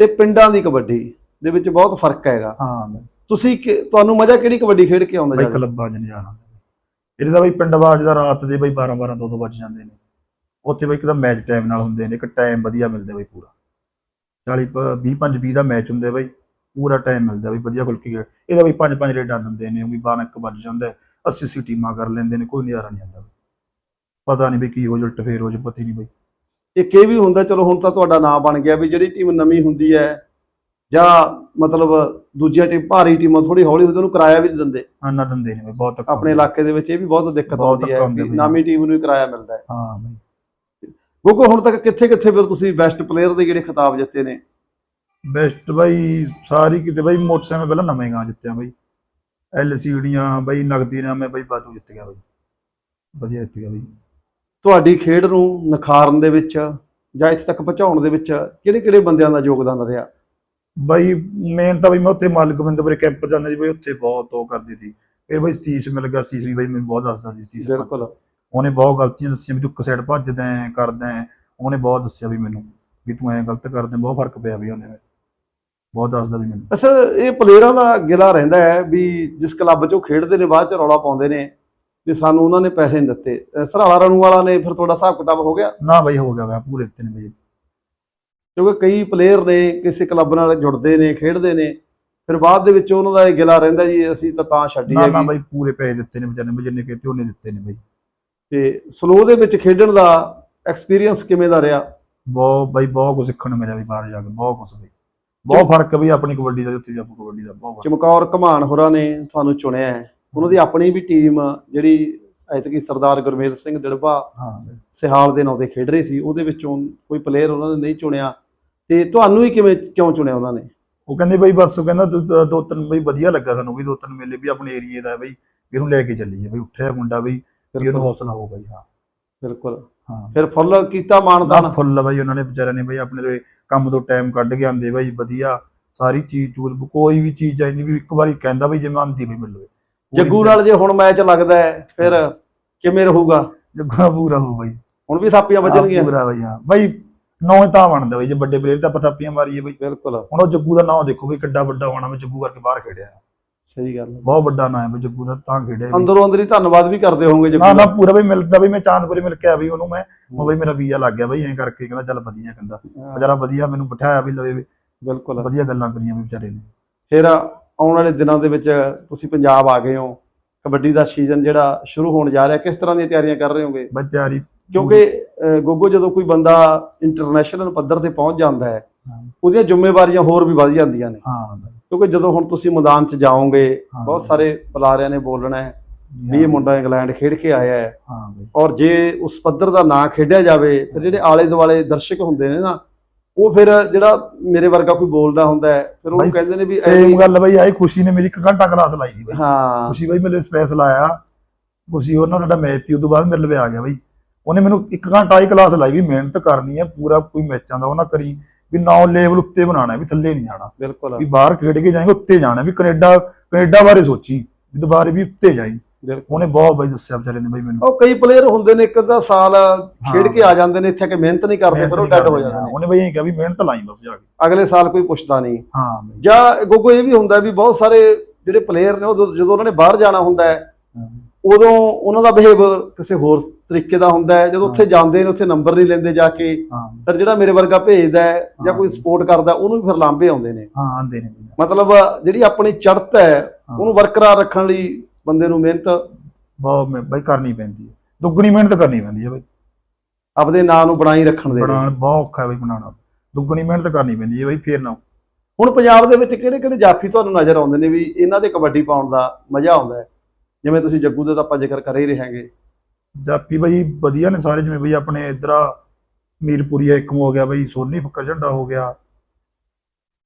ਤੇ ਪਿੰਡਾਂ ਦੀ ਕਬੱਡੀ ਦੇ ਵਿੱਚ ਬਹੁਤ ਫ਼ਰਕ ਹੈਗਾ। ਹਾਂ। ਤੁਸੀਂ ਤੁਹਾਨੂੰ ਮਜ਼ਾ ਕਿਹੜੀ ਕਬੱਡੀ ਖੇਡ ਕੇ ਆਉਂਦਾ ਜ਼ਿਆਦਾ? ਕਲੱਬਾਂ ਆਉਂਦਾ ਬਈ। ਇਹਦੇ ਦਾ ਬਈ ਪਿੰਡ ਬਾਜ ਦਾ ਰਾਤ ਦੇ ਬਈ 12 12 2 2 ਵੱਜ ਜਾਂਦੇ ਨੇ। ਉੱਥੇ ਬਈ ਇੱਕ ਤਾਂ ਮੈਚ ਟਾਈਮ ਨਾਲ ਹੁੰਦੇ ਨੇ ਇੱਕ ਟਾਈਮ ਵਧੀਆ ਮਿਲਦਾ ਬਈ ਪੂਰਾ 40 20 5 20 ਦਾ ਮੈਚ ਹੁੰਦਾ ਬਈ ਪੂਰਾ ਟਾਈਮ ਮਿਲਦਾ ਬਈ ਵਧੀਆ ਖੁੱਲ ਕੇ ਇਹਦਾ ਬਈ 5 5 ਰੇਡਾਂ ਦਿੰਦੇ ਨੇ ਉਹ ਵੀ 12 ਇੱਕ ਵੱਜ ਜਾਂਦਾ 80 80 ਟੀਮਾਂ ਕਰ ਲੈਂਦੇ ਨੇ ਕੋਈ ਨਜ਼ਾਰਾ ਨਹੀਂ ਆਉਂਦਾ। ਪਤਾ ਨਹੀਂ ਬਈ ਕੀ ਹੋ ਜਲਟ ਫੇਰ ਹੋ ਜਾ ਪਤਾ ਨਹੀਂ ਬਈ ਇੱਕ ਇਹ ਵੀ ਹੁੰਦਾ ਚਲੋ ਹੁਣ ਤਾਂ ਤੁਹਾਡਾ ਨਾਮ ਬਣ ਗਿਆ ਵੀ ਜਿਹੜੀ ਟੀਮ ਨਵੀਂ ਹੁੰਦੀ ਹੈ ਜਾਂ ਮਤਲਬ ਦੂਜੀਆਂ ਟੀਮ ਭਾਰੀ ਟੀਮਾਂ ਥੋੜੀ ਹੌਲੀ ਹੁੰਦੀ ਉਹਨੂੰ ਕਿਰਾਇਆ ਵੀ ਨਹੀਂ ਦਿੰਦੇ ਹਾਂ ਨਾ ਦਿੰਦੇ ਨੇ ਬਹੁਤ ਆਪਣੇ। ਇਲਾਕੇ ਦੇ ਵਿੱਚ ਇਹ ਵੀ ਬਹੁਤ ਦਿੱਕਤ ਆਉਂਦੀ ਹੈ। ਨਵੀਂ ਟੀਮ ਨੂੰ ਹੀ ਕਿਰਾਇਆ ਮਿਲਦਾ ਹੈ ਹਾਂ ਬਈ ਕਿਉਂਕਿ ਹੁਣ ਤੱਕ ਕਿੱਥੇ ਕਿੱਥੇ ਫਿਰ ਤੁਸੀਂ ਬੈਸਟ ਪਲੇਅਰ ਦੇ ਜਿਹੜੇ ਖਿਤਾਬ ਜਿੱਤੇ ਨੇ? ਬੈਸਟ ਬਾਈ ਸਾਰੀ ਕਿਤੇ ਬਾਈ ਮੋਟਰਸਾਈਕਲ ਪਹਿਲਾਂ ਨਵੇਂ ਗਾਂ ਜਿੱਤਿਆ ਬਾਈ। ਐਲਸੀਡੀਆਂ ਬਾਈ ਨਗਦੀ ਨਾਲ ਮੈਂ ਬਾਈ ਬਾਦੂ ਜਿੱਤ ਗਿਆ ਬਾਈ। ਵਧੀਆ ਜਿੱਤ ਗਿਆ ਬਾਈ। ਤੁਹਾਡੀ ਖੇਡ ਨੂੰ ਨਿਖਾਰਨ ਦੇ ਵਿੱਚ ਜਾਂ ਇੱਥੇ ਤੱਕ ਪਹੁੰਚਾਉਣ ਦੇ ਵਿੱਚ ਕਿਹੜੇ ਕਿਹੜੇ ਬੰਦਿਆਂ ਦਾ ਯੋਗਦਾਨ ਰਿਹਾ? ਬਾਈ ਮੇਨ ਤਾਂ ਬਾਈ ਮੈਂ ਉੱਥੇ ਮਾਲਕ ਗੋਬਿੰਦਪੁਰੇ ਕੈਂਪ ਜਾਂਦਾ ਸੀ ਬਾਈ ਉੱਥੇ ਬਹੁਤ ਉਹ ਕਰਦੀ ਸੀ। ਫਿਰ ਬਾਈ ਸਤੀਸ਼ ਮਿਲ ਗਿਆ ਸਤੀਸ਼ ਵੀ ਬਾਈ ਮੈਨੂੰ ਬਹੁਤ ਦੱਸਦਾ ਸੀ ਸਤੀਸ਼ ਬਿਲਕੁਲ। ਉਹਨੇ ਬਹੁਤ ਗਲਤੀਆਂ ਦੱਸੀਆਂ ਵੀ ਤੂੰ ਇੱਕ ਸਾਈਡ ਭੱਜਦਾ ਐ ਕਰਦਾ ਐ। ਉਹਨੇ ਬਹੁਤ ਦੱਸਿਆ ਵੀ ਮੈਨੂੰ ਵੀ ਤੂੰ ਐ ਗਲਤ ਕਰਦਾ ਬਹੁਤ ਫ਼ਰਕ ਪਿਆ ਵੀ ਉਹਨੇ। ਬਹੁਤ ਦੱਸਦਾ ਵੀ ਮੈਨੂੰ। ਅਸਲ ਇਹ ਪਲੇਅਰਾਂ ਦਾ ਗਿਲਾ ਰਹਿੰਦਾ ਹੈ ਵੀ ਜਿਸ ਕਲੱਬ 'ਚ ਖੇਡਦੇ ਨੇ ਬਾਅਦ 'ਚ ਰੌਲਾ ਪਾਉਂਦੇ ਨੇ ਵੀ ਸਾਨੂੰ ਉਹਨਾਂ ਨੇ ਪੈਸੇ ਨਹੀਂ ਦਿੱਤੇ। ਸਰਾਲਾ ਰਣੂ ਵਾਲਾ ਨੇ ਫਿਰ ਤੁਹਾਡਾ ਹਿਸਾਬ ਕਿਤਾਬ ਹੋ ਗਿਆ? ਨਾ ਬਾਈ ਹੋ ਗਿਆ ਵਾ ਪੂਰੇ ਦਿੱਤੇ ਨੇ ਬਾਈ। ਕਿਉਂਕਿ ਕਈ ਪਲੇਅਰ ਨੇ ਕਿਸੇ ਕਲੱਬ ਨਾਲ ਜੁੜਦੇ ਨੇ ਖੇਡਦੇ ਨੇ ਫਿਰ ਬਾਅਦ ਦੇ ਵਿੱਚ ਉਹਨਾਂ ਦਾ ਇਹ ਗਿਲਾ ਰਹਿੰਦਾ ਜੀ ਅਸੀਂ ਤਾਂ ਤਾਂ ਛੱਡੀ ਨਾ ਨਾ ਬਾਈ ਪੂਰੇ ਪੈਸੇ ਦਿੱਤੇ ਨੇ ਵਿਚਾਰੇ ਨੇ ਜਿੰਨੇ ਕਹਤੇ ਉਹਨੇ ਦਿੱਤੇ ਨੇ ਬਾਈ। ਤੇ ਸਲੋ ਦੇ ਵਿੱਚ ਖੇਡਣ ਦਾ ਐਕਸਪੀਰੀਅੰਸ ਕਿਵੇਂ ਦਾ ਰਿਹਾ? ਬਹੁਤ ਬਾਈ ਬਹੁਤ ਕੁਝ ਸਿੱਖਣ ਨੂੰ ਮਿਲਿਆ ਵੀ ਬਾਹਰ ਜਾ ਕੇ ਬਹੁਤ ਕੁਝ ਬਈ। ਬਹੁਤ ਫ਼ਰਕ ਬਈ ਆਪਣੀ ਕਬੱਡੀ ਦਾ ਤੇ ਉੱਥੇ ਦੀ ਕਬੱਡੀ ਦਾ ਬਹੁਤ ਫ਼ਰਕ। ਚਮਕੌਰ ਘਮਾਨ ਹੋਰਾਂ ਨੇ ਤੁਹਾਨੂੰ ਚੁਣਿਆ ਹੈ। ਉਹਨਾਂ ਦੀ ਆਪਣੀ ਵੀ ਟੀਮ ਜਿਹੜੀ ਐਤਕੀ ਸਰਦਾਰ ਗੁਰਮੇਲ ਸਿੰਘ ਦਿੜਬਾ। ਸਿਹਾਲ ਦੇ ਨਾਂ ਤੇ ਖੇਡ ਰਹੀ ਸੀ ਉਹਦੇ ਵਿੱਚੋਂ ਕੋਈ ਪਲੇਅਰ ਉਹਨਾਂ ਨੇ ਨਹੀਂ ਚੁਣਿਆ। ਤੇ ਤੁਹਾਨੂੰ ਹੀ ਕਿਵੇਂ ਕਿਉਂ ਚੁਣਿਆ ਉਹਨਾਂ ਨੇ? ਉਹ ਕਹਿੰਦੇ ਬਈ ਬਸ ਉਹ ਕਹਿੰਦਾ ਦੋ- ਤਿੰਨ ਬਈ ਵਧੀਆ ਲੱਗਾ ਸਾਨੂੰ ਵੀ ਦੋ ਤਿੰਨ ਮੇਲੇ ਵੀ ਆਪਣੇ ਏਰੀਏ ਦਾ ਬਈ ਵੀ ਇਹਨੂੰ ਲੈ ਕੇ ਚੱਲੀਏ। ਬਈ ਉੱਠਿਆ ਮੁੰਡਾ ਬਈ ਵੀ ਉਹਨੂੰ ਹੌਸਲਾ ਹੋ ਬਈ ਹਾਂ। ਬਿਲਕੁਲ। ਹਾਂ। ਫਿਰ ਫੁੱਲ ਕੀਤਾ ਮਾਨਦਾਨ ਫੁੱਲ ਬਈ ਉਹਨਾਂ ਨੇ ਵਿਚਾਰਿਆਂ ਨੇ ਬਈ ਆਪਣੇ ਲਈ ਕੰਮ ਤੋਂ ਟਾਈਮ ਕੱਢ ਕੇ ਆਂਦੇ ਬਈ ਵਧੀਆ। ਸਾਰੀ ਚੀਜ਼ ਚੂਜ਼ ਕੋਈ ਵੀ ਚੀਜ਼ ਚਾਹੀਦੀ ਵੀ ਇੱਕ ਵਾਰੀ ਕਹਿੰਦਾ ਬਈ ਜਿਵੇਂ ਆਂਦੀ ਬਈ ਮਿਲ ਜੱਗੂ ਨਾਲ ਜੇ ਹੁਣ ਮੈਚ ਲੱਗਦਾ ਹੈ ਫਿਰ ਕਿਵੇਂ ਰਹੂਗਾ? ਜੱਗੂ ਪੂਰਾ ਹੋ ਬਈ। ਹੁਣ ਵੀ ਥਾਪੀਆਂ ਵੱਜਣਗੀਆਂ। ਪੂਰਾ ਬਈ ਹਾਂ। ਬਈ ਨੌ ਤਾਂ ਬਣਦਾ ਬਈ ਜੇ ਵੱਡੇ ਪਲੇਅਰ ਤਾਂ ਪਤਾਪੀਆਂ ਮਾਰੀਏ ਬਈ। ਬਿਲਕੁਲ। ਹੁਣ ਉਹ ਜੱਗੂ ਦਾ ਨਾਮ ਦੇਖੋ ਵੀ ਕਿੱਡਾ ਵੱਡਾ ਹੋਣਾ ਵੀ ਜੱਗੂ ਕਰਕੇ ਬਾਹਰ ਖੇਡਿਆ। ਸਹੀ ਗੱਲ ਹੈ ਬਹੁਤ ਵੱਡਾ ਨਾਮ ਹੈ ਜੱਗੂ ਦਾ ਤਾਂ ਖੇਡਿਆ ਵੀ। ਅੰਦਰੋਂ ਅੰਦਰ ਹੀ ਧੰਨਵਾਦ ਵੀ ਕਰਦੇ ਹੋਵੋਗੇ ਨਾ ਜੱਗੂ ਨਾ ਦਾ। ਪੂਰਾ ਬਈ ਮਿਲਦਾ ਬਈ ਮੈਂ ਚਾਂਦਪੁਰੇ ਮਿਲ ਕੇ ਆ ਬਈ ਉਹਨੂੰ ਮੈਂ ਉਹ ਬਈ ਮੇਰਾ ਵੀਜ਼ਾ ਲੱਗ ਗਿਆ ਬਈ ਐਂ ਕਰਕੇ ਕਹਿੰਦਾ ਚੱਲ ਵਧੀਆ ਕਹਿੰਦਾ। ਹਾਂ, ਵਿਚਾਰਾ ਵਧੀਆ ਮੈਨੂੰ ਬਿਠਾਇਆ ਵੀ ਲਵੇ। ਵੀ, ਬਿਲਕੁਲ। ਵਧੀਆ ਗੱਲਾਂ ਕਰੀਆਂ ਵੀ ਵਿਚਾਰੇ ਨੇ। ਫਿਰ ਆਉਣ ਵਾਲੇ ਦਿਨਾਂ ਦੇ ਵਿੱਚ ਤੁਸੀਂ ਪੰਜਾਬ ਆ ਗਏ ਹੋ। ਕਬੱਡੀ ਦਾ ਸੀਜ਼ਨ ਜਿਹੜਾ ਸ਼ੁਰੂ ਹੋਣ ਜਾ ਰਿਹਾ ਕਿਸ ਤਰ੍ਹਾਂ ਦੀਆਂ ਤਿਆਰੀਆਂ ਕਰ ਰਹੇ ਹੋਗੇ ਵਿਚਾਰੀ ਕਿਉਂਕਿ ਅਹ, ਗੋਗੋ ਜਦੋਂ ਕੋਈ ਬੰਦਾ ਇੰਟਰਨੈਸ਼ਨਲ ਪੱਧਰ ਤੇ ਪਹੁੰਚ ਜਾਂਦਾ ਹੈ ਹਾਂ। ਉਹਦੀਆਂ ਜ਼ਿੰਮੇਵਾਰੀਆਂ ਹੋਰ ਵੀ ਵੱਧ ਜਾਂਦੀਆਂ ਨੇ। ਹਾਂ ਬਈ ਕਿਉਂਕਿ ਜਦੋਂ ਹੁਣ ਤੁਸੀਂ ਮੈਦਾਨ 'ਚ ਜਾਓਗੇ ਬਹੁਤ ਸਾਰੇ ਬੁਲਾਰਿਆਂ ਨੇ ਬੋਲਣਾ ਹੈ ਵੀ ਇਹ ਮੁੰਡਾ ਇੰਗਲੈਂਡ ਖੇਡ ਕੇ ਆਇਆ ਹੈ। ਹਾਂ ਬਈ ਔਰ ਜੇ ਉਸ ਪੱਧਰ ਦਾ ਨਾਂ ਖੇਡਿਆ ਜਾਵੇ ਫਿਰ ਜਿਹੜੇ ਆਲੇ ਦੁਆਲੇ ਦਰਸ਼ਕ ਹੁੰਦੇ ਨੇ ਨਾ ਉਹ ਫਿਰ ਜਿਹੜਾ ਮੇਰੇ ਵਰਗਾ ਕੋਈ ਬੋਲਦਾ ਹੁੰਦਾ ਹੈ ਫਿਰ ਉਹਨੂੰ ਕਹਿੰਦੇ ਨੇ ਵੀ ਸੇਮ ਗੱਲ ਬਈ ਆਈ ਖੁਸ਼ੀ ਨੇ ਮੇਰੀ ਇੱਕ ਘੰਟਾ ਕਲਾਸ ਲਾਈ ਸੀ ਬਈ। ਹਾਂ। ਖੁਸ਼ੀ ਬਈ ਮੇਰੇ ਸਪੈਸ਼ਲ ਆਇਆ ਖੁਸ਼ੀ ਉਹਨਾਂ ਸਾਡਾ ਮੈਚ ਸੀ ਉਦੋਂ ਬਾਅਦ ਮੇਰੇ ਲਵੇ ਆ ਗਿਆ ਬਈ। ਉਹਨੇ ਮੈਨੂੰ ਇੱਕ ਘੰਟਾ ਹੀ ਕਲਾਸ ਲਾਈ ਵੀ ਮਿਹਨਤ ਕਰਨੀ ਹੈ ਪੂਰਾ ਕੋਈ ਮੈਚਾਂ ਦਾ ਉਹ ਨਾ ਕਰੀ। ਵੀ ਨੌ ਲੈਵਲ ਉੱਤੇ ਬਣਾਉਣਾ ਹੈ, ਵੀ ਥੱਲੇ ਨਹੀਂ ਜਾਣਾ। ਬਿਲਕੁਲ। ਵੀ ਬਾਹਰ ਖੇਡ ਕੇ ਜਾਏਗਾ ਉੱਤੇ ਜਾਣਾ ਵੀ ਕੈਨੇਡਾ ਕੈਨੇਡਾ ਬਾਰੇ ਸੋਚੀ ਵੀ ਦੁਬਾਰੇ ਵੀ ਉੱਤੇ ਜਾਈ। ਉਹਨੇ ਬਹੁਤ ਬਾਈ ਦੱਸਿਆ ਵਿਚਾਰੇ ਨੇ ਬਾਈ ਮੈਨੂੰ। ਉਹ ਕਈ ਪਲੇਅਰ ਹੁੰਦੇ ਨੇ ਇੱਕ ਅੱਧਾ ਸਾਲ ਖੇਡ ਕੇ ਆ ਜਾਂਦੇ ਨੇ ਇੱਥੇ ਕਿ ਮਿਹਨਤ ਨਹੀਂ ਕਰਦੇ ਫਿਰ ਉਹ ਡੈਡ ਹੋ ਜਾਂਦੇ ਨੇ। ਉਹਨੇ ਬਾਈ ਇਹ ਕਿਹਾ ਵੀ ਮਿਹਨਤ ਲਾਈ ਬਸ ਜਾ ਕੇ। ਅਗਲੇ ਸਾਲ ਕੋਈ ਪੁੱਛਦਾ ਨਹੀਂ। ਹਾਂ ਜਾਂ ਗੋਗੋ ਇਹ ਵੀ ਹੁੰਦਾ ਵੀ ਬਹੁਤ ਸਾਰੇ ਜਿਹੜੇ ਪਲੇਅਰ ਨੇ ਉਹ ਜਦੋਂ ਉਹਨਾਂ ਨੇ ਬਾਹਰ ਜਾਣਾ ਹੁੰਦਾ ਹਾਂ। ਉਦੋਂ ਉਹਨਾਂ ਦਾ ਬਿਹੇਵੀਅਰ ਕਿਸੇ ਹੋਰ ਤਰੀਕੇ ਦਾ ਹੁੰਦਾ ਹੈ। ਜਦੋਂ ਉੱਥੇ ਜਾਂਦੇ ਨੇ ਉੱਥੇ ਨੰਬਰ ਨਹੀਂ ਲੈਂਦੇ ਜਾ ਕੇ। ਫਿਰ ਜਿਹੜਾ ਮੇਰੇ ਵਰਗਾ ਭੇਜਦਾ ਹੈ ਜਾਂ। ਕੋਈ ਸਪੋਰਟ ਕਰਦਾ ਉਹਨੂੰ ਵੀ ਫਿਰ ਲਾਂਭੇ ਆਉਂਦੇ ਨੇ। ਹਾਂ ਆਂਦੇ ਨੇ। ਮਤਲਬ ਜਿਹੜੀ ਆਪਣੀ ਚੜ੍ਹਤ ਹੈ। ਉਹਨੂੰ ਬਰਕਰਾਰ ਰੱਖਣ ਲਈ ਬੰਦੇ ਨੂੰ ਮਿਹਨਤ ਬਹੁਤ ਮਿਹ- ਬਾਈ ਕਰਨੀ ਪੈਂਦੀ ਹੈ। ਦੁੱਗਣੀ ਮਿਹਨਤ ਕਰਨੀ ਪੈਂਦੀ ਹੈ ਬਾਈ। ਆਪਦੇ ਨਾਂ ਨੂੰ ਬਣਾਈ ਰੱਖਣ ਦੇ ਬਣਾਉਣ ਬਹੁਤ ਔਖਾ ਹੈ ਬਾਈ ਬਣਾਉਣਾ। ਦੁੱਗਣੀ ਮਿਹਨਤ ਕਰਨੀ ਪੈਂਦੀ ਹੈ ਬਾਈ ਫੇਰ ਨਾ। ਹੁਣ ਪੰਜਾਬ ਦੇ ਵਿੱਚ ਕਿਹੜੇ ਕਿਹੜੇ ਜਾਫੀ ਤੁਹਾਨੂੰ ਨਜ਼ਰ ਆਉਂਦੇ ਨੇ ਵੀ ਇਹਨਾਂ ਦੇ ਕਬੱਡੀ ਪਾਉਣ ਦਾ ਮਜ਼ਾ ਆਉਂਦਾ ਹੈ? ਜਿਵੇਂ ਤੁਸੀਂ ਜੱਗੂ ਦਾ ਤਾਂ ਆਪਾਂ ਜ਼ਿਕਰ ਕਰ ਹੀ ਰਹੇ ਹਾਂਗੇ। ਜਾਪੀ ਬਾਈ ਵਧੀਆ ਨੇ ਸਾਰੇ ਜਿਵੇਂ ਬਈ ਆਪਣੇ ਇਧਰ ਮੀਰਪੁਰੀਆ ਇੱਕ ਹੋ ਗਿਆ ਬਈ ਸੋਨੀ ਫੱਕਰ ਝੰਡਾ ਹੋ ਗਿਆ।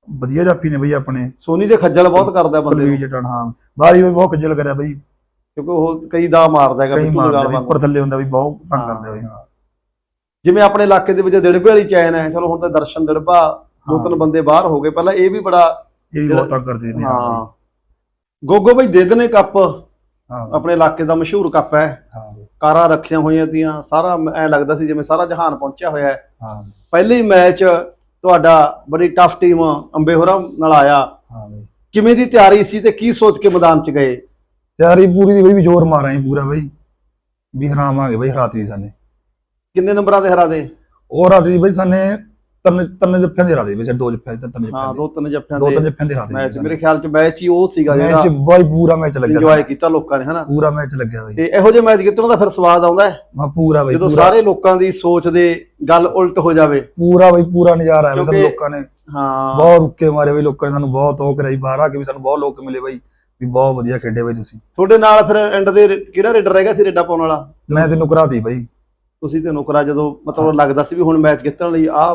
ਵਧੀਆ ਜਾਪੀ ਨੇ ਬਈ ਆਪਣੇ। ਸੋਨੀ ਦੇ ਖੱਜਲ ਬਹੁਤ ਕਰਦਾ ਬੰਦੇ ਕੁਲਵੀਰ ਨੂੰ ਜਟਣ ਹਾਂ। ਬਾਰੀ ਬਈ ਬਹੁਤ ਖੱਜਲ ਕਰਿਆ ਬਈ। ਕਿਉਂਕਿ ਉਹ ਕਈ ਦਾ ਮਾਰਦਾ ਹੈਗਾ ਕਈ ਬਿੱਟੂ ਮਾਰਦੇ ਦਗਾਲ ਬਈ ਵਾਂਗੂ। ਉੱਪਰ ਥੱਲੇ ਹੁੰਦਾ ਬਈ ਬਹੁਤ ਤੰਗ। ਕਰਦੇ ਬਈ ਹਾਂ। ਜਿਵੇਂ ਆਪਣੇ ਇਲਾਕੇ ਦੇ ਵਿੱਚ ਦਿੜਬੇ ਵਾਲੀ ਚੈਨ ਹੈ ਚਲੋ ਹੁਣ ਤਾਂ ਦਰਸ਼ਨ ਦਿੜਬਾ ਦੋ ਤਿੰਨ। ਬੰਦੇ ਬਾਹਰ ਹੋ ਗਏ ਪਹਿਲਾਂ ਇਹ ਵੀ ਬੜਾ ਇਹ ਵੀ ਬਹੁਤ ਤੰਗ ਕਰਦੇ ਨੇ ਹਾਂ ਹਾਂ। ਗੋਗੋ ਬਈ ਦੇ ਦਨੇ ਕੱਪ। ਹਾਂ ਆਪਣੇ ਇਲਾਕੇ ਦਾ ਮਸ਼ਹੂਰ ਕੱਪ ਹੈ। ਹਾਂ ਬਈ, ਕਾਰਾਂ ਰੱਖੀਆਂ ਹੋਈਆਂ ਦੀਆਂ ਸਾਰਾ ਐ ਲੱਗਦਾ ਸੀ ਜਿਵੇਂ ਸਾਰਾ ਜਹਾਨ ਪਹੁੰਚਿਆ ਹੋਇਆ ਹੈ। ਹਾਂ ਪਹਿਲੇ ਮੈਚ ਤੁਹਾਡਾ ਬੜੀ ਟਫ ਟੀਮ ਅੰਬੇ ਹੋਰਾਂ ਨਾਲ ਆਇਆ। ਹਾਂ ਬਈ। ਕਿਵੇਂ ਦੀ ਤਿਆਰੀ ਸੀ ਤੇ ਕੀ ਸੋਚ ਕੇ ਮੈਦਾਨ 'ਚ ਗਏ? ਤਿਆਰੀ ਪੂਰੀ ਦੀ ਬਈ ਵੀ ਜ਼ੋਰ ਮਾਰਾਂ ਪੂਰਾ ਬਈ। ਵੀ ਹਰਾਵਾਂਗੇ ਬਈ ਹਰਾਤੀ ਸਾਨੇ। ਕਿੰਨੇ ਨੰਬਰਾਂ ਤੇ ਹਰਾ ਦੇ? ਉਹ ਰਾਤੀ ਬਈ ਸਾਨੇ ਤਿੰਨ ਤਿੰਨ ਜੱਫਿਆਂ ਦੇ ਰਾਤੇ ਬਈ ਦੋ ਜੱਫਿਆਂ ਦੇ ਤਿੰਨ ਹਾਂ ਜੱਫਿਆਂ ਦੋ। ਦੇ ਤਿੰਨ ਜੱਫਿਆਂ ਦੋ ਤਿੰਨ ਦੇ ਜੱਫਿਆਂ ਦੇ ਰਾਤੇ ਮੈਚ ਮੇਰੇ ਖਿਆਲ 'ਚ ਮੈਚ ਹੀ ਉਹ ਸੀਗਾ ਮੈਚ ਜਿਹੜਾ ਬਾਈ ਪੂਰਾ ਮੈਚ ਲੱਗਿਆ ਇੰਜੋਏ ਕੀਤਾ ਲੋਕਾਂ ਨੇ ਹਨਾ? ਪੂਰਾ ਮੈਚ ਲੱਗਿਆ ਬਈ ਤੇ ਇਹੋ ਜਿਹੇ ਮੈਚ ਜਿੱਤਣ ਦਾ ਫਿਰ ਸਵਾਦ ਆਉਂਦਾ ਹੈ? ਮੈਂ ਪੂਰਾ ਬਈ ਜਦੋਂ ਸਾਰੇ ਲੋਕਾਂ ਦੀ ਸੋਚ ਦੇ ਗੱਲ ਉਲਟ ਹੋ ਜਾਵੇ। ਪੂਰਾ ਬਈ ਪੂਰਾ ਨਜ਼ਾਰਾ ਆਇਆ ਸਾਨੂੰ ਲੋਕਾਂ ਨੇ ਹਾਂ। ਬਹੁਤ ਰੁੱਕੇ ਮਾਰੇ ਬਈ ਲੋਕਾਂ ਨੇ ਸਾਨੂੰ ਬਹੁਤ ਉਹ ਕਰਾਈ ਬਾਹਰ ਆ ਕੇ ਵੀ ਸਾਨੂੰ ਬਹੁਤ ਲੋਕ ਮਿਲੇ ਬਈ ਵੀ ਬਹੁਤ ਵਧੀਆ ਖੇਡੇ ਬਈ ਤੁਸੀਂ। ਤੁਹਾਡੇ ਨਾਲ ਫਿਰ ਐਂਡ ਦੇ ਕਿਹੜਾ ਰੇਡਰ ਰਹਿ ਗਿਆ ਸੀ ਰੇਡਾ ਪਾਉਣ ਵਾਲਾ? ਮੈਂ ਤੇ ਨੁਕਰਾਤੀ ਬਈ। ਤੁਸੀਂ ਤੇ ਨੁਕਰਾ ਜਦੋਂ ਮਤਲਬ ਲੱਗਦਾ ਸੀ ਵੀ ਹੁਣ ਮੈਚ ਜਿੱਤਣ ਲਈ ਆਹ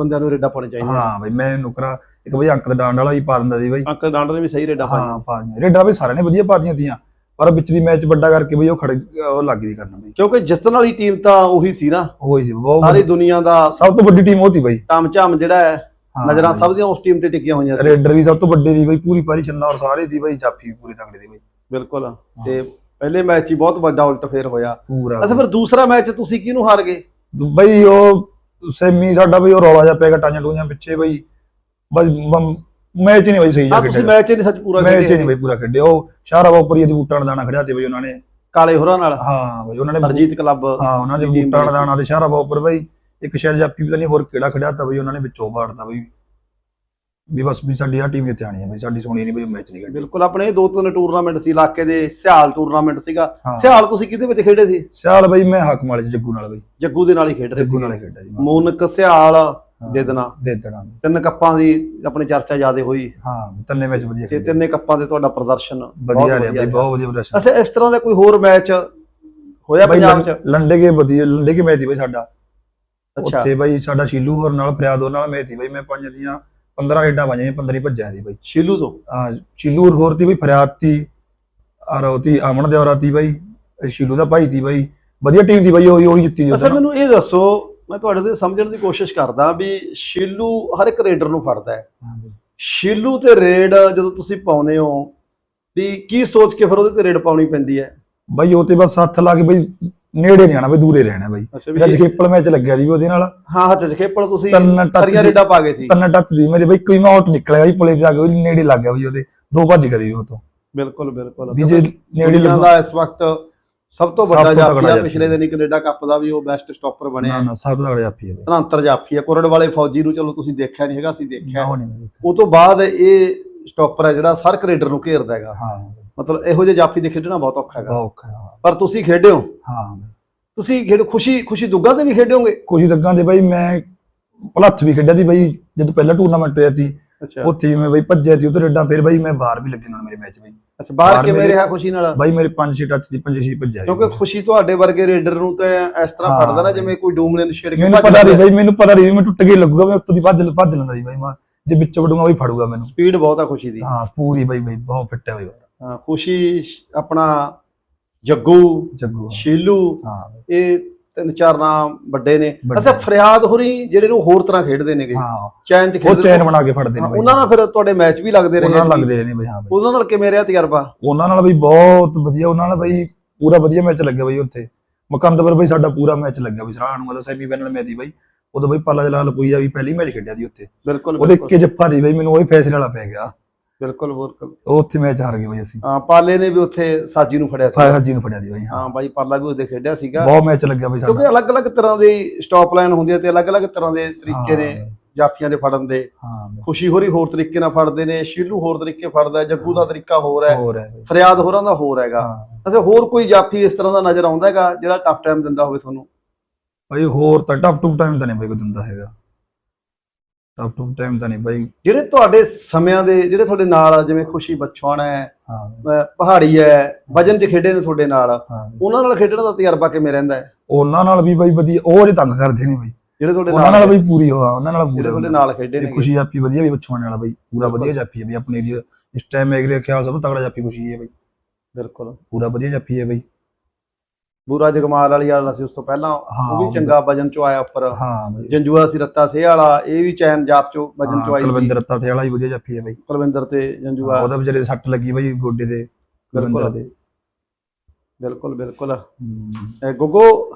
ਬੰਦਿਆਂ ਨੂੰ ਰੇਡਾ ਪਾਉਣੇ ਚਾਹੀਦੇ ਹਾਂ ਬਈ ਮੈਂ ਨੁਕਰਾ ਇੱਕ ਬਈ ਅੰਕ ਦਾ ਡਾਂਡ ਵਾਲਾ ਵੀ ਪਾ ਦਿੰਦਾ ਸੀ ਬਈ। ਅੰਕਲ ਡਾਂਡ ਨੇ ਵੀ ਸਹੀ ਰੇਡਾ ਪਾਇਆ ਹਾਂ ਪਾ ਰੇਡਾ ਬਈ ਸਾਰਿਆਂ ਨੇ ਵਧੀਆ ਪਾਤੀਆਂ ਤੀਆਂ ਪਰ ਵਿੱਚ ਦੀ ਮੈਚ ਵੱਡਾ ਕਰਕੇ ਬਈ ਉਹ ਖੜ ਉਹ ਲੱਗ ਗਈ ਕਰਨ ਬਈ। ਕਿਉਂਕਿ ਜਿੱਤਣ ਵਾਲੀ ਟੀਮ ਤਾਂ ਉਹੀ ਸੀ ਨਾ। ਉਹ ਸੀ ਬਹੁਤ ਸਾਰੀ ਦੁਨੀਆ ਦਾ ਸਭ ਤੋਂ ਵੱਡੀ ਟੀਮ ਉਹ ਤੀ ਬਈ। ਤਾਮਝਾਮ ਜਿਹੜਾ ਹੈ ਨਜ਼ਰਾਂ। ਸਭ ਦੀਆਂ ਉਸ ਟੀਮ ਤੇ ਟਿਕੀਆਂ ਹੋਈਆਂ ਸੀ। ਰੇਡਰ ਵੀ ਸਭ ਤੋਂ ਵੱਡੇ ਦੀ ਬਈ ਪੂਰੀ ਪਾਰੀ ਛੰਨਾ ਔਰ ਸਾਰੇ ਦੀ ਬਈ ਜਾਫੀ ਵੀ ਪੂਰੀ ਤਗੜੇ ਦੀ ਬਈ। ਬਿਲਕੁਲ। ਤੇ ਪਹਿਲੇ ਮੈਚ ਹੀ ਬਹੁਤ ਵੱਡਾ ਉਲਟ ਫੇਰ ਹੋਇਆ। ਅੱਛਾ ਫਿਰ ਦੂਸਰਾ ਮੈਚ ਤੁਸੀਂ ਕਿਹਨੂੰ ਹਾਰ ਗਏ? ਬਈ ਉਹ ਸੈਮੀ ਸਾਡਾ ਬਈ ਉਹ ਰੌਲਾ ਜਿਹਾ ਪੈ ਗਿਆ ਟਾਂਜਾਂ ਟੂੰਜਾਂ ਪਿੱਛੇ ਬਈ। ਬਸ ਮੈਚ ਨਹੀਂ ਬਈ ਸਹੀ ਜਾ ਆ ਤੁਸੀਂ ਖੇਡਿਆ। ਮੈਚ ਹੀ ਨਹੀਂ ਸੱਚ ਪੂਰਾ ਮੈਚ ਹੀ ਨਹੀਂ ਬਈ ਪੂਰਾ ਖੇਡਿਆ। ਉਹ ਸ਼ਾਹਰਾ ਬਾਪਰੀਆ ਦੀ ਬੂਟਾਂ ਦਾਣਾ ਖੜਿਆ ਤੇ ਬਈ ਉਹਨਾਂ ਨੇ। ਕਾਲੇ ਹੋਰਾਂ ਨਾਲ? ਹਾਂ ਬਈ ਉਹਨਾਂ ਨੇ ਹਰਜੀਤ ਕਲੱਬ ਹਾਂ ਉਹਨਾਂ ਦੇ ਬੂਟਾਂ। ਦਾਣਾ ਤੇ ਸ਼ਾਹਰਾ ਬਾਪਰ ਬਈ। ਇੱਕ ਸ਼ੈਲ ਜਾਪੀ ਪਤਾ ਨਹੀਂ ਹੋਰ ਕਿਹੜਾ ਖੜਿਆ ਤਾਂ ਬਈ ਉਹਨਾਂ ਨੇ ਵਿੱਚੋਂ ਬਾੜਤਾ ਬਈ। ਵੀ ਬਸ ਵੀ ਸਾਡੀ ਆ ਟੀਮ ਜਿੱਤੇ ਆਣੀ ਹੈ ਬਈ ਸਾਡੀ ਸੋਣੀ ਨਹੀਂ ਬਈ ਮੈਚ ਨਹੀਂ ਖੇਡੀ ਬਿਲਕੁਲ ਆਪਣੇ ਇਹ ਦੋ ਤਿੰਨ ਟੂਰਨਾਮੈਂਟ ਸੀ ਇਲਾਕੇ ਦੇ ਸਿਆਲ ਟੂਰਨਾਮੈਂਟ ਸੀਗਾ। ਹਾਂ। ਸਿਆਲ ਤੁਸੀਂ ਕਿਹਦੇ ਵਿੱਚ ਖੇਡੇ ਸੀ? ਸਿਆਲ ਬਈ ਮੈਂ ਹਾਕਮ ਵਾਲੇ ਚ ਜੱਗੂ ਨਾਲ ਬਈ। ਜੱਗੂ ਦੇ ਨਾਲ ਹੀ ਖੇਡ ਰਹੇ ਜੱਗੂ ਨਾਲ ਹੀ ਖੇਡਿਆ ਜੀ ਮੈਂ। ਮੂਨਕ ਹਾਂ, ਦੇ ਦੇਣਾ ਦੇ ਦੇਣਾ ਤਿੰਨ ਕੱਪਾਂ ਦੀ ਆਪਣੀ ਚਰਚਾ ਜ਼ਿਆਦਾ ਹੋਈ। ਹਾਂ ਤਿੰਨੇ ਮੈਚ ਵਧੀਆ ਤੇ ਖੇਡੇ। ਤਿੰਨੇ ਕੱਪਾਂ ਦੇ ਤੁਹਾਡਾ ਪ੍ਰਦਰਸ਼ਨ ਵਧੀਆ ਰਿਹਾ ਬਈ ਬਹੁਤ ਵਧੀਆ ਪ੍ਰਦਰਸ਼ਨ। ਅੱਛਾ ਇਸ ਤਰ੍ਹਾਂ ਦਾ ਕੋਈ ਹੋਰ ਮੈਚ ਹੋਇਆ ਬਈ ਪੰਜਾਬ 'ਚ? ਲੰਡੇ ਕੇ ਵਧੀਆ ਲੰਡੇ ਕੇ ਮੈਚ ਦੀ ਬਈ ਸਾਡਾ। ਅੱਛਾ। ਉੱਥੇ ਬਈ ਸਾਡਾ ਸ਼ੀਲੂ ਹੋਰ ਨਾਲ ਫਰਿਆਦ ਹੋਰ ਨਾਲ ਮੈਚ ਦੀ ਬਈ ਮੈਂ ਪੰਜ ਦੀਆਂ 15 ਰੇਡਾਂ ਪਾਈਆਂ 15 ਹੀ ਭੱਜਿਆ ਦੀ ਬਈ। ਸ਼ੀਲੂ ਤੋਂ? ਆ ਸ਼ੀਲੂ ਹੋਰ ਤੀ ਬਈ ਫਰਿਆਦ ਤੀ ਆ ਰੋਤੀ ਅਮਨ ਦੇਵਰਾ ਤੀ ਬਈ ਸ਼ੀਲੂ ਦਾ ਭਾਈ ਤੀ ਬਈ। ਵਧੀਆ ਟੀਮ ਦੀ ਬਈ ਉਹੀ ਉਹੀ ਜਿੱਤੀ ਉਹਦੇ ਨਾਲ। ਮੈਨੂੰ ਇਹ ਦੱਸੋ ਮੈਂ ਤੁਹਾਡੇ ਤੋਂ ਸਮਝਣ ਦੀ ਕੋਸ਼ਿਸ਼ ਕਰਦਾ ਵੀ ਸ਼ੀਲੂ ਹਰ ਇੱਕ ਰੇਡਰ ਨੂੰ ਫੜਦਾ ਹੈ। ਹਾਂ ਬਈ। ਸ਼ੀਲੂ ਤੇ ਰੇਡ ਜਦੋਂ ਤੁਸੀਂ ਪਾਉਨੇ ਹੋ ਵੀ ਕੀ ਸੋਚ ਕੇ ਫਿਰ ਉਹਦੇ ਤੇ ਰੇਡ ਪਾਉਣੀ ਪੈਂਦੀ ਹੈ? ਬਈ ਉਹ ਤੇ ਬਸ ਹੱਥ ਲਾ ਕੇ ਬਈ ਨੇੜੇ ਨਹੀਂ ਆਣਾ ਬਈ ਦੂਰੇ ਰਹਿਣਾ ਬਈ। ਅੱਛਾ ਅੱਜ ਖੇਪਲ ਮੈਚ ਲੱਗਿਆ ਦੀ ਵੀ ਉਹਦੇ ਨਾਲ। ਹਾਂ ਹੱਥ ਖੇਪੜ ਤੁਸੀਂ ਤਿੰਨ ਟੱਚ ਦੀ- ਰੇਡਾਂ ਪਾ ਗਏ ਸੀ। ਤਿੰਨ ਟੱਚ ਦੀ ਮੇਰੇ ਬਈ ਕੋਈ ਮੈਂ ਆਊਟ ਨਿਕਲਿਆ ਬਈ ਪੁਲੇ ਤੇ ਆ ਉਹਦੇ ਨੇੜੇ ਲੱਗ ਗਿਆ ਬਈ ਉਹਦੇ। ਦੋ ਭੱਜ ਗਏ ਦੀ ਉਹ ਤੋਂ ਬਿਲਕੁਲ ਬਿਲਕੁਲ। ਵੀ ਜੇ ਨੇੜੇ ਦੁਨੀਆ ਲੱਗਾ ਦਾ ਇਸ ਵਕਤ ਸਭ ਤੋਂ ਵੱਡਾ ਤੋਂ ਜਾਫੀ ਆ ਜਾਫੀ ਪਿਛਲੇ ਦਿਨ ਹੀ ਕੈਨੇਡਾ ਕੱਪ ਦਾ ਵੀ ਉਹ ਬੈਸਟ ਸਟਾਪਰ ਬਣਿਆ। ਨਾ ਨਾ ਸਭ ਦਾ ਜਾਪੀ ਹੈ ਬਈ। ਧਨਾਂਤਰ ਜਾਫੀ ਆ। ਕੁਰੜ ਵਾਲੇ ਫੌਜੀ ਨੂੰ ਚਲੋ ਤੁਸੀਂ ਦੇਖਿਆ ਨਹੀਂ ਹੈਗਾ ਅਸੀਂ ਦੇਖਿਆ। ਉਹ ਤੋਂ ਬਾਅਦ ਇਹ ਸਟਾਪਰ ਹੈ ਜਿਹੜਾ ਸਰਕ ਰੇਡਰ ਨੂੰ ਘੇਰਦਾ ਹੈਗਾ। ਹਾਂ। ਮਤਲਬ ਇਹੋ ਜਿਹੇ ਜਾਫੀ ਦੇ ਖੇਡਣਾ ਬਹੁਤ ਔਖਾ ਹੈਗਾ। ਔਖਾ ਹੈ, ਹਾਂ। ਪਰ ਤੁਸੀਂ ਖੇਡੇ ਹੋ। ਬਈ। ਤੁਸੀਂ ਖੇਡ ਖੁਸ਼ੀ ਖੁਸ਼ੀ ਦੁੱਗਾ ਤੇ ਵੀ ਖੇਡੇ ਹੋਗੇ ਕੁਝ ਦੱਗਾਂ ਦੇ ਬਈ ਮੈਂ ਭਲੱਥ ਵੀ ਖੇਡਿਆ ਸੀ ਬਈ ਜਦੋਂ ਪਹਿਲਾ ਟੂਰਨਾਮੈਂਟ ਹੋਇਆ ਸੀ ਅੱਛਾ। ਉੱਥੇ ਵੀ ਮੈਂ ਬਈ ਭੱਜਿਆ ਸੀ ਉਧਰ ਰੇਡਾਂ ਫਿਰ ਬਈ ਮੈਂ ਬਾਹਰ ਵੀ ਲੱਗੇ ਨਾਲ ਮੇਰੇ ਮੈਚ ਬਈ। ਅੱਛਾ ਬਾਹਰ ਬਾਹਰ ਕਿਵੇਂ ਮੇਰੇ- ਰਿਹਾ ਖੁਸ਼ੀ ਨਾਲ? ਬਾਈ ਮੇਰੇ 5-6 ਟੱਚ ਦੀ 5-6 ਭੱਜਿਆ ਕਿਉਂਕਿ ਖੁਸ਼ੀ ਤੁਹਾਡੇ ਵਰਗੇ ਰੇਡਰ ਨੂੰ ਤਾਂ ਇਸ ਤਰ੍ਹਾਂ ਹਾਂ। ਫੜਦਾ ਨਾ ਜਿਵੇਂ ਕੋਈ ਡੂਮਲੇ ਨੂੰ ਛੇੜ ਕੇ ਮੈਨੂੰ ਭੱਜ ਪਤਾ ਨਹੀਂ। ਬਈ ਮੈਨੂੰ ਪਤਾ ਨਹੀਂ ਮੈਂ ਟੁੱਟ ਕੇ ਲੱਗੂਗਾ ਮੈਂ ਉੱਤੋਂ ਦੀ ਭੱਜ ਭੱਜ ਲੈਂਦਾ ਸੀ ਬਈ ਮੈਂ ਜੇ ਵਿੱਚ ਵੜੂਗਾ ਬਈ ਫੜੂਗਾ ਮੈਨੂੰ। ਸਪੀਡ ਬਹੁਤ ਆ ਖੁਸ਼ੀ ਦੀ। ਹਾਂ ਪੂਰੀ ਬਈ ਬਈ ਬਹੁਤ ਫਿੱਟ ਹੈ ਬਈ। ਖੁਸ਼ੀ ਆਪਣਾ ਜੱਗੂ ਜੱਗੂ ਸ਼ੀਲੂ ਹਾਂ। ਇਹ ਤਿੰਨ ਚਾਰ ਨਾਮ ਵੱਡੇ ਨੇ। ਅੱਛਾ ਫਰਿਆਦ ਹੋਰੀ ਜਿਹੜੇ ਨੂੰ ਹੋਰ ਤਰ੍ਹਾਂ ਖੇਡਦੇ ਨੇਗੇ। ਹਾਂ। ਚੈਨ ਉਹ ਖੇਡਦੇ ਚੈਨ ਬਣਾ ਕੇ ਫੜਦੇ ਨੇ ਉਹਨਾਂ ਨਾਲ ਫਿਰ ਤੁਹਾਡੇ ਮੈਚ ਵੀ ਲੱਗਦੇ ਰਹੇ ਉਹਨਾਂ ਨਾਲ ਐਤਕੀ? ਲੱਗਦੇ ਰਹੇ ਨੇ ਬਾਈ ਹਾਂ ਬਾਈ। ਉਹਨਾਂ ਨਾਲ ਕਿਵੇਂ ਰਿਹਾ ਤਜਰਬਾ? ਉਹਨਾਂ ਨਾਲ ਬਈ ਬਹੁਤ ਵਧੀਆ ਉਹਨਾਂ ਨਾਲ ਬਈ ਪੂਰਾ ਵਧੀਆ ਮੈਚ ਲੱਗਿਆ ਬਈ ਉੱਥੇ। ਮੁਕੰਦਪੁਰ ਬਈ ਸਾਡਾ ਪੂਰਾ ਮੈਚ ਲੱਗਿਆ ਬਈ ਸਰਾਹ ਨੂੰ ਉਹਦਾ ਸੈਮੀ ਫਾਈਨਲ ਮੈਚ ਦੀ ਬਈ। ਉਦੋਂ ਬਈ ਪਾਲਾ ਜਲਾਲ ਪੂਈਆ ਵੀ ਪਹਿਲੀ ਮੈਚ ਖੇਡਿਆ ਦੀ ਉੱਥੇ। ਬਿਲਕੁਲ ਉਹਦੇ ਇੱਕੇ ਜੱਫਾ ਦੀ ਬਈ ਮੈਨੂੰ ਉਹ ਹੀ ਫੈਸਲੇ ਵਾਲਾ ਪੈ ਗਿਆ। ਬਿਲਕੁਲ ਬਿਲਕੁਲ ਉਹ ਉੱਥੇ ਮੈਚ ਹਾਰ ਗਏ ਬਈ ਅਸੀਂ। ਹਾਂ ਪਾਲੇ ਨੇ ਵੀ ਉੱਥੇ ਸਾਜੀ ਨੂੰ ਫੜਿਆ ਸੀ ਫਾਇਰ ਜੀ ਨੂੰ ਫੜਿਆ ਦੀ ਬਈ ਹਾਂ। ਹਾਂ ਬਾਈ ਪਾਲਾ ਵੀ ਉਹਦੇ ਖੇਡਿਆ ਸੀਗਾ। ਬਹੁਤ ਮੈਚ ਲੱਗਿਆ ਬਈ ਕਿਉਂਕਿ ਅਲੱਗ-ਅਲੱਗ ਤਰ੍ਹਾਂ ਦੀ ਸਟਾਪ ਲਾਈਨ ਹੁੰਦੀ ਹੈ ਤੇ ਅਲੱਗ-ਅਲੱਗ ਤਰ੍ਹਾਂ ਦੇ ਤਰੀਕੇ ਨੇ ਜਾਫੀਆਂ ਦੇ ਫੜਨ ਦੇ। ਖੁਸ਼ੀ ਹੋਰੀ ਹੋਰ ਤਰੀਕੇ ਨਾਲ ਫੜਦੇ ਨੇ ਸ਼ੀਲੂ ਹੋਰ ਤਰੀਕੇ ਫੜਦਾ ਜੱਗੂ ਦਾ ਤਰੀਕਾ ਹੋਰ ਹੈ। ਫਰਿਆਦ ਹੋਰਾਂ ਦਾ ਹੋਰ ਹੈਗਾ। ਅੱਛਾ ਹੋਰ ਕੋਈ ਜਾਫੀ ਇਸ ਤਰ੍ਹਾਂ ਦਾ ਨਜ਼ਰ ਆਉਂਦਾ ਹੈਗਾ ਜਿਹੜਾ ਟਫ ਟਾਈਮ ਦਿੰਦਾ ਹੋਵੇ ਤੁਹਾਨੂੰ? ਬਈ ਹੋਰ ਤਾਂ ਟਪ ਟੂ ਟਾਈਮ ਤਾਂ ਨਹੀਂ ਬਈ ਕੋਈ ਦਿੰਦਾ ਹੈਗਾ। ਟਪ ਟੂ ਟਾਈਮ ਤਾਂ ਨਹੀਂ ਬਈ। ਜਿਹੜੇ ਤੁਹਾਡੇ ਸਮਿਆਂ ਦੇ ਜਿਹੜੇ ਤੁਹਾਡੇ ਨਾਲ ਆ, ਜਿਵੇਂ ਖੁਸ਼ੀ ਬਚਵਾਣਾ ਹੈ ਹਾਂ। ਅਹ ਪਹਾੜੀ ਹੈ ਵਜਨ 'ਚ ਖੇਡੇ ਨੇ ਤੁਹਾਡੇ ਨਾਲ। ਹਾਂ। ਉਹਨਾਂ ਨਾਲ ਖੇਡਣ ਦਾ ਤਜਰਬਾ ਕਿਵੇਂ ਰਹਿੰਦਾ ਹੈ? ਉਹਨਾਂ ਨਾਲ ਵੀ ਬਈ ਵਧੀਆ ਉਹ ਜੇ ਤੰਗ ਕਰਦੇ ਨੇ ਬਈ। ਜਿਹੜੇ ਤੁਹਾਡੇ ਉਹਨਾਂ ਨਾਲ ਨਾਲ ਬਈ ਪੂਰੀ ਹੋਆ ਉਹਨਾਂ ਨਾਲ ਜਿਹੜੇ ਪੂਰਾ ਤੁਹਾਡੇ ਨਾਲ ਖੇਡੇ ਨੇ ਖੁਸ਼ੀ ਜਾਪੀ ਵਧੀਆ ਵੀ ਬਚਵਾਣ ਵਾਲਾ ਬਈ ਪੂਰਾ। ਵਧੀਆ ਜਾਪੀ ਹੈ ਬਈ ਆਪਣੇ ਏਰੀਆ ਇਸ ਟਾਈਮ ਐਗਰੇ ਖਿਆਲ ਸਭ ਤੋਂ ਤਗੜਾ ਜਾਪੀ ਖੁਸ਼ੀ ਹੈ ਬਈ। ਬਿਲਕੁਲ। ਪੂਰਾ ਵਧੀਆ ਜਾਪੀ ਹੈ ਬਈ। ਬੂਰਾ ਜਗਮਾਲ ਵਾਲੀ ਵਾਲਾ ਸੀ ਉਸ ਤੋਂ ਪਹਿਲਾਂ ਹਾਂ, ਉਹ ਵੀ ਚੰਗਾ ਵਜਨ 'ਚੋਂ ਆਇਆ ਉੱਪਰ। ਹਾਂ ਬਈ। ਜੰਜੂਆ ਸੀ ਰੱਤਾ ਥੇ ਵਾਲਾ ਇਹ ਵੀ ਚੈਨ ਜਾਪ 'ਚੋਂ ਵਜਨ 'ਚੋਂ ਆਈ ਸੀ। ਕੁਲਵਿੰਦਰ ਰੱਤਾ ਤੇ ਵਾਲਾ ਹੀ ਵਧੀਆ ਜਾਪੀ ਹੈ ਬਈ। ਕੁਲਵਿੰਦਰ ਤੇ ਜੰਜੂਆ। ਉਹਦਾ ਵਿਚਾਰੇ ਦੇ ਸੱਟ ਲੱਗੀ ਬਈ ਗੋਡੇ ਦੇ ਕੁਲਵਿੰਦਰ ਬਿਲਕੁਲ। ਦੇ। ਬਿਲਕੁਲ ਬਿਲਕੁਲ। ਹਮ, ਗੁੱਗੋ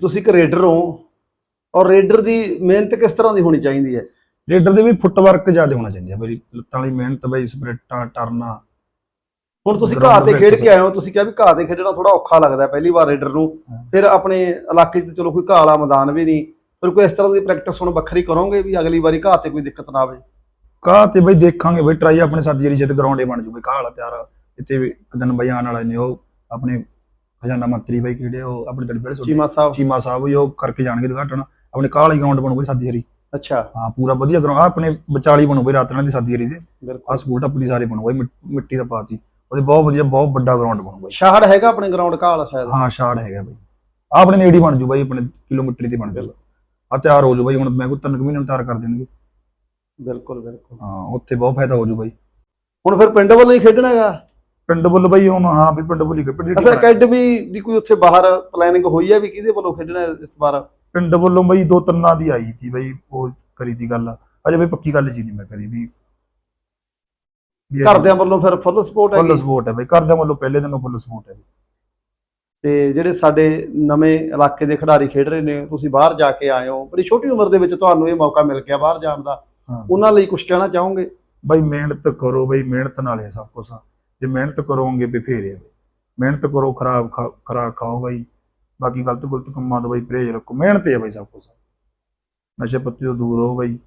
ਤੁਸੀਂ ਇੱਕ ਰੇਡਰ ਹੋ ਔਰ ਰੇਡਰ ਦੀ ਮਿਹਨਤ ਕਿਸ ਤਰ੍ਹਾਂ ਦੀ ਹੋਣੀ ਚਾਹੀਦੀ ਹੈ? ਰੇਡਰ ਦੇ ਵੀ ਫੁੱਟਵਰਕ ਜ਼ਿਆਦਾ ਹੋਣਾ ਚਾਹੀਦਾ ਬਈ ਲੱਤਾਂ ਵਾਲੀ ਮਿਹਨਤ ਬਈ ਸਪ੍ਰਿੰਟਾਂ ਟਰਨਾ ਹੁਣ ਤੁਸੀਂ ਘਾਹ ਤੇ ਖੇਡ। ਕੇ ਆਏ ਹੋ ਤੁਸੀਂ ਕਿਹਾ ਵੀ ਘਾਹ ਤੇ ਖੇਡਣਾ ਥੋੜਾ ਔਖਾ ਲੱਗਦਾ ਪਹਿਲੀ ਵਾਰ ਰੇਡਰ ਨੂੰ। ਫਿਰ ਆਪਣੇ ਇਲਾਕੇ 'ਚ ਚਲੋ ਕੋਈ ਘਾਹ ਵਾਲਾ ਮੈਦਾਨ ਵੀ ਨਹੀਂ ਫਿਰ ਕੋਈ ਇਸ ਤਰ੍ਹਾਂ ਦੀ ਪ੍ਰੈਕਟਿਸ ਹੁਣ ਵੱਖਰੀ ਕਰੋਗੇ ਵੀ ਅਗਲੀ ਵਾਰੀ ਘਾਹ ਤੇ ਕੋਈ ਦਿੱਕਤ ਨਾ ਆਵੇ? ਕਾਹ ਤੇ ਬਈ ਦੇਖਾਂਗੇ ਬਈ ਟਰਾਈ ਆਪਣੇ ਸਾਥੀ ਜਿਹੜੀ ਜਿੱਤ ਗਰਾਊਂਡੇ ਬਣ ਜੂ ਬਈ ਕਾਹ ਵਾਲਾ ਤਿਆਰ। ਇੱਥੇ ਵੀ ਇੱਕ ਦਿਨ ਬਈ ਆਉਣ ਵਾਲੇ ਨੇ ਉਹ ਆਪਣੇ ਖਜ਼ਾਨਾ ਮੰਤਰੀ ਬਈ ਕਿਹੜੇ ਉਹ ਆਪਣੇ ਦੜਬੇੜੇ ਚੀਮਾ ਸਾਹਿਬ। ਚੀਮਾ ਸਾਹਿਬ ਉਹ ਕਰਕੇ ਜਾਣਗੇ ਉਦਘਾਟਨ। ਆਪਣੇ ਕਾਹ ਵਾਲੀ ਗਰਾਊਂਡ ਬਣੂ ਬਈ ਸਾਦੀ ਹਰੀ। ਅੱਛਾ। ਹਾਂ ਪੂਰਾ ਵਧੀਆ ਗਰਾਊਂਡ ਆਪਣੇ ਵਿਚਾਲੀ ਬਣੂ ਬਈ ਰਾਤਨਾਂ ਦੀ ਸਾਦੀ ਹਰੀ ਦੇ। ਬਿਲਕੁਲ। ਆ ਸਕੂਲ ਟੱਪੜੀ ਸਾਰੇ ਬਣੂ ਬਈ ਮਿੱਟੀ ਦਾ ਪਾਤੀ। ਉਹਦੇ ਬਹੁਤ ਵਧੀਆ ਬਹੁਤ ਵੱਡਾ ਗਰਾਊਂਡ ਬਣੂ ਬਈ ਸ਼ਾਹੜ ਹੈਗਾ ਆਪਣੇ ਗਰਾਊਂਡ ਵਾਲਾ ਸ਼ਾਇਦ? ਹਾਂ ਸ਼ਾਰਟ ਹੈਗਾ ਬਈ। ਆਹ ਆਪਣੇ ਨੇੜੇ ਹੀ ਬਣ ਜੂ ਬਈ ਆਪਣੇ ਕਿਲੋਮੀਟਰ ਦੀ ਬਣ ਜੂ। ਆ ਤਿਆਰ ਹੋ ਜੂ ਬਈ ਹੁਣ ਮੈਂ ਕੋਈ ਤਿੰਨ ਕੁ ਮਹੀਨੇ ਨੂੰ ਤਿਆਰ ਕਰ ਦੇਣਗੇ। ਬਿਲਕੁਲ ਬਿਲਕੁਲ। ਹਾਂ ਉੱਥੇ ਬਹੁਤ ਫਾਇਦਾ ਹੋ ਜੂ ਬਈ। ਹੁਣ ਫਿਰ ਪਿੰਡ ਵੱਲੋਂ ਹੀ ਖੇਡਣਾ ਹੈਗਾ? ਪਿੰਡ ਬੁੱਲ ਬਈ ਹੁਣ ਹਾਂ ਵੀ ਪਿੰਡ ਬੁੱਲੀ ਪਿੰਡ ਦੀ ਅੱਛਾ ਅਕੈਡਮੀ ਦੀ ਕੋਈ ਉੱਥੇ ਬਾਹਰ ਪਲੈਨਿੰਗ ਹੋਈ ਹੈ ਵੀ ਕਿਹਦੇ ਵੱਲੋਂ ਖੇਡਣਾ ਹੈ ਇਸ ਵਾਰ? ਪਿੰਡ ਵੱਲੋਂ ਬਈ ਦੋ ਤਿੰਨਾਂ ਦੀ ਆਈ ਸੀ ਬਈ ਉਹ ਕਰੀ ਦੀ ਗੱਲ। ਅਜੇ ਬਈ ਪੱਕੀ ਗੱਲ ਜੀ ਨਹੀਂ ਮੈਂ ਕਰੀ ਵੀ ਘਰਦਿਆਂ ਵੱਲੋਂ ਫਿਰ ਫੁੱਲ ਸਪੋਰਟ ਫੁੱਲ ਹੈਗੀ ਸਪੋਰਟ ਹੈ ਬਈ ਘਰਦਿਆਂ ਵੱਲੋਂ ਪਹਿਲੇ ਦਿਨੋਂ ਫੁੱਲ ਸਪੋਰਟ ਹੈ ਤੇ ਜਿਹੜੇ ਸਾਡੇ ਨਵੇਂ ਇਲਾਕੇ ਦੇ ਖਿਡਾਰੀ ਖੇਡ ਰਹੇ ਨੇ ਤੁਸੀਂ ਬਾਹਰ ਜਾ ਕੇ ਆਏ ਹੋ ਬੜੀ ਛੋਟੀ ਉਮਰ ਦੇ ਵਿੱਚ ਤੁਹਾਨੂੰ ਇਹ ਮੌਕਾ ਮਿਲ ਗਿਆ ਬਾਹਰ ਜਾਣ ਦਾ। ਹਾਂ। ਉਹਨਾਂ ਲਈ ਕੁਝ ਕਹਿਣਾ ਚਾਹੋਗੇ? ਬਈ ਮਿਹਨਤ ਕਰੋ ਬਈ ਮਿਹਨਤ ਨਾਲ ਹੈ ਸਭ ਕੁਝ ਜੇ ਮਿਹਨਤ ਕਰੋਗੇ ਵੀ ਫੇਰ ਹੈ ਬਈ। ਮਿਹਨਤ ਕਰੋ ਖਰਾਬ ਖਾ- ਖੁਰਾਕ ਖਾਓ ਬਈ। ਬਾਕੀ ਗਲਤ ਗਲਤ ਕੰਮਾਂ ਤੋਂ ਬਈ ਪਰਹੇਜ਼ ਰੱਖੋ। ਮਿਹਨਤ ਹੈ ਬਈ ਸਭ ਕੁਝ ਨਸ਼ੇ ਪੱਤੇ ਤੋਂ ਦੂਰ ਰਹੋ ਬਈ।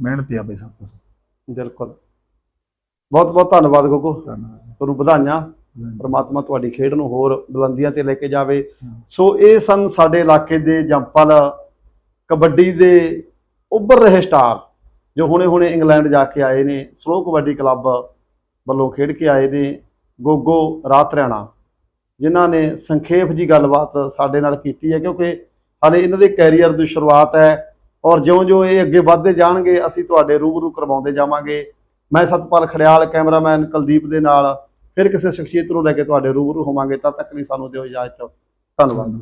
ਮਿਹਨਤ ਹੈ ਬਈ ਸਭ ਕੁਝ ਬਿਲਕੁਲ। ਬਹੁਤ ਬਹੁਤ ਧੰਨਵਾਦ ਗੋਗੋ। ਧੰਨਵਾਦ। ਤੁਹਾਨੂੰ ਵਧਾਈਆਂ। ਪ੍ਰਮਾਤਮਾ ਤੁਹਾਡੀ ਖੇਡ ਨੂੰ ਹੋਰ ਬੁਲੰਦੀਆਂ ਤੇ ਲੈ ਕੇ ਜਾਵੇ। ਸੋ ਇਹ ਸਨ ਸਾਡੇ ਇਲਾਕੇ ਦੇ ਜੰਪਲ ਕਬੱਡੀ ਦੇ ਉੱਭਰ ਰਹੇ ਸਟਾਰ ਜੋ ਹੁਣੇ-ਹੁਣੇ ਇੰਗਲੈਂਡ ਜਾ ਕੇ ਆਏ ਨੇ। ਸਲੋ ਕਬੱਡੀ ਕਲੱਬ ਵੱਲੋਂ ਖੇਡ ਕੇ ਆਏ ਨੇ ਗੋਗੋ ਰਾਤਰਿਆਣਾ ਜਿਨ੍ਹਾਂ ਨੇ ਸੰਖੇਪ ਜੀ ਗੱਲਬਾਤ ਸਾਡੇ ਨਾਲ ਕੀਤੀ ਹੈ ਕਿਉਂਕਿ ਹਾਲੇ ਇਹਨਾਂ ਦੇ ਕੈਰੀਅਰ ਦੀ ਸ਼ੁਰੂਆਤ ਹੈ ਔਰ ਜਿਉਂ-ਜਿਉਂ ਇਹ ਅੱਗੇ ਵਧਦੇ ਜਾਣਗੇ ਅਸੀਂ ਤੁਹਾਡੇ ਰੂਬਰੂ ਕਰਵਾਉਂਦੇ ਜਾਵਾਂਗੇ। ਮੈਂ ਸਤਪਾਲ ਖੜਿਆਲ, ਕੈਮਰਾਮੈਨ ਕੁਲਦੀਪ ਦੇ ਨਾਲ, ਫਿਰ ਕਿਸੇ ਸ਼ਖਸੀਅਤ ਨੂੰ ਲੈ ਕੇ ਤੁਹਾਡੇ ਰੂਬਰੂ ਹੋਵਾਂਗੇ, ਤਦ ਤੱਕ ਲਈ ਸਾਨੂੰ ਦਿਓ ਇਜਾਜ਼ਤ। ਧੰਨਵਾਦ।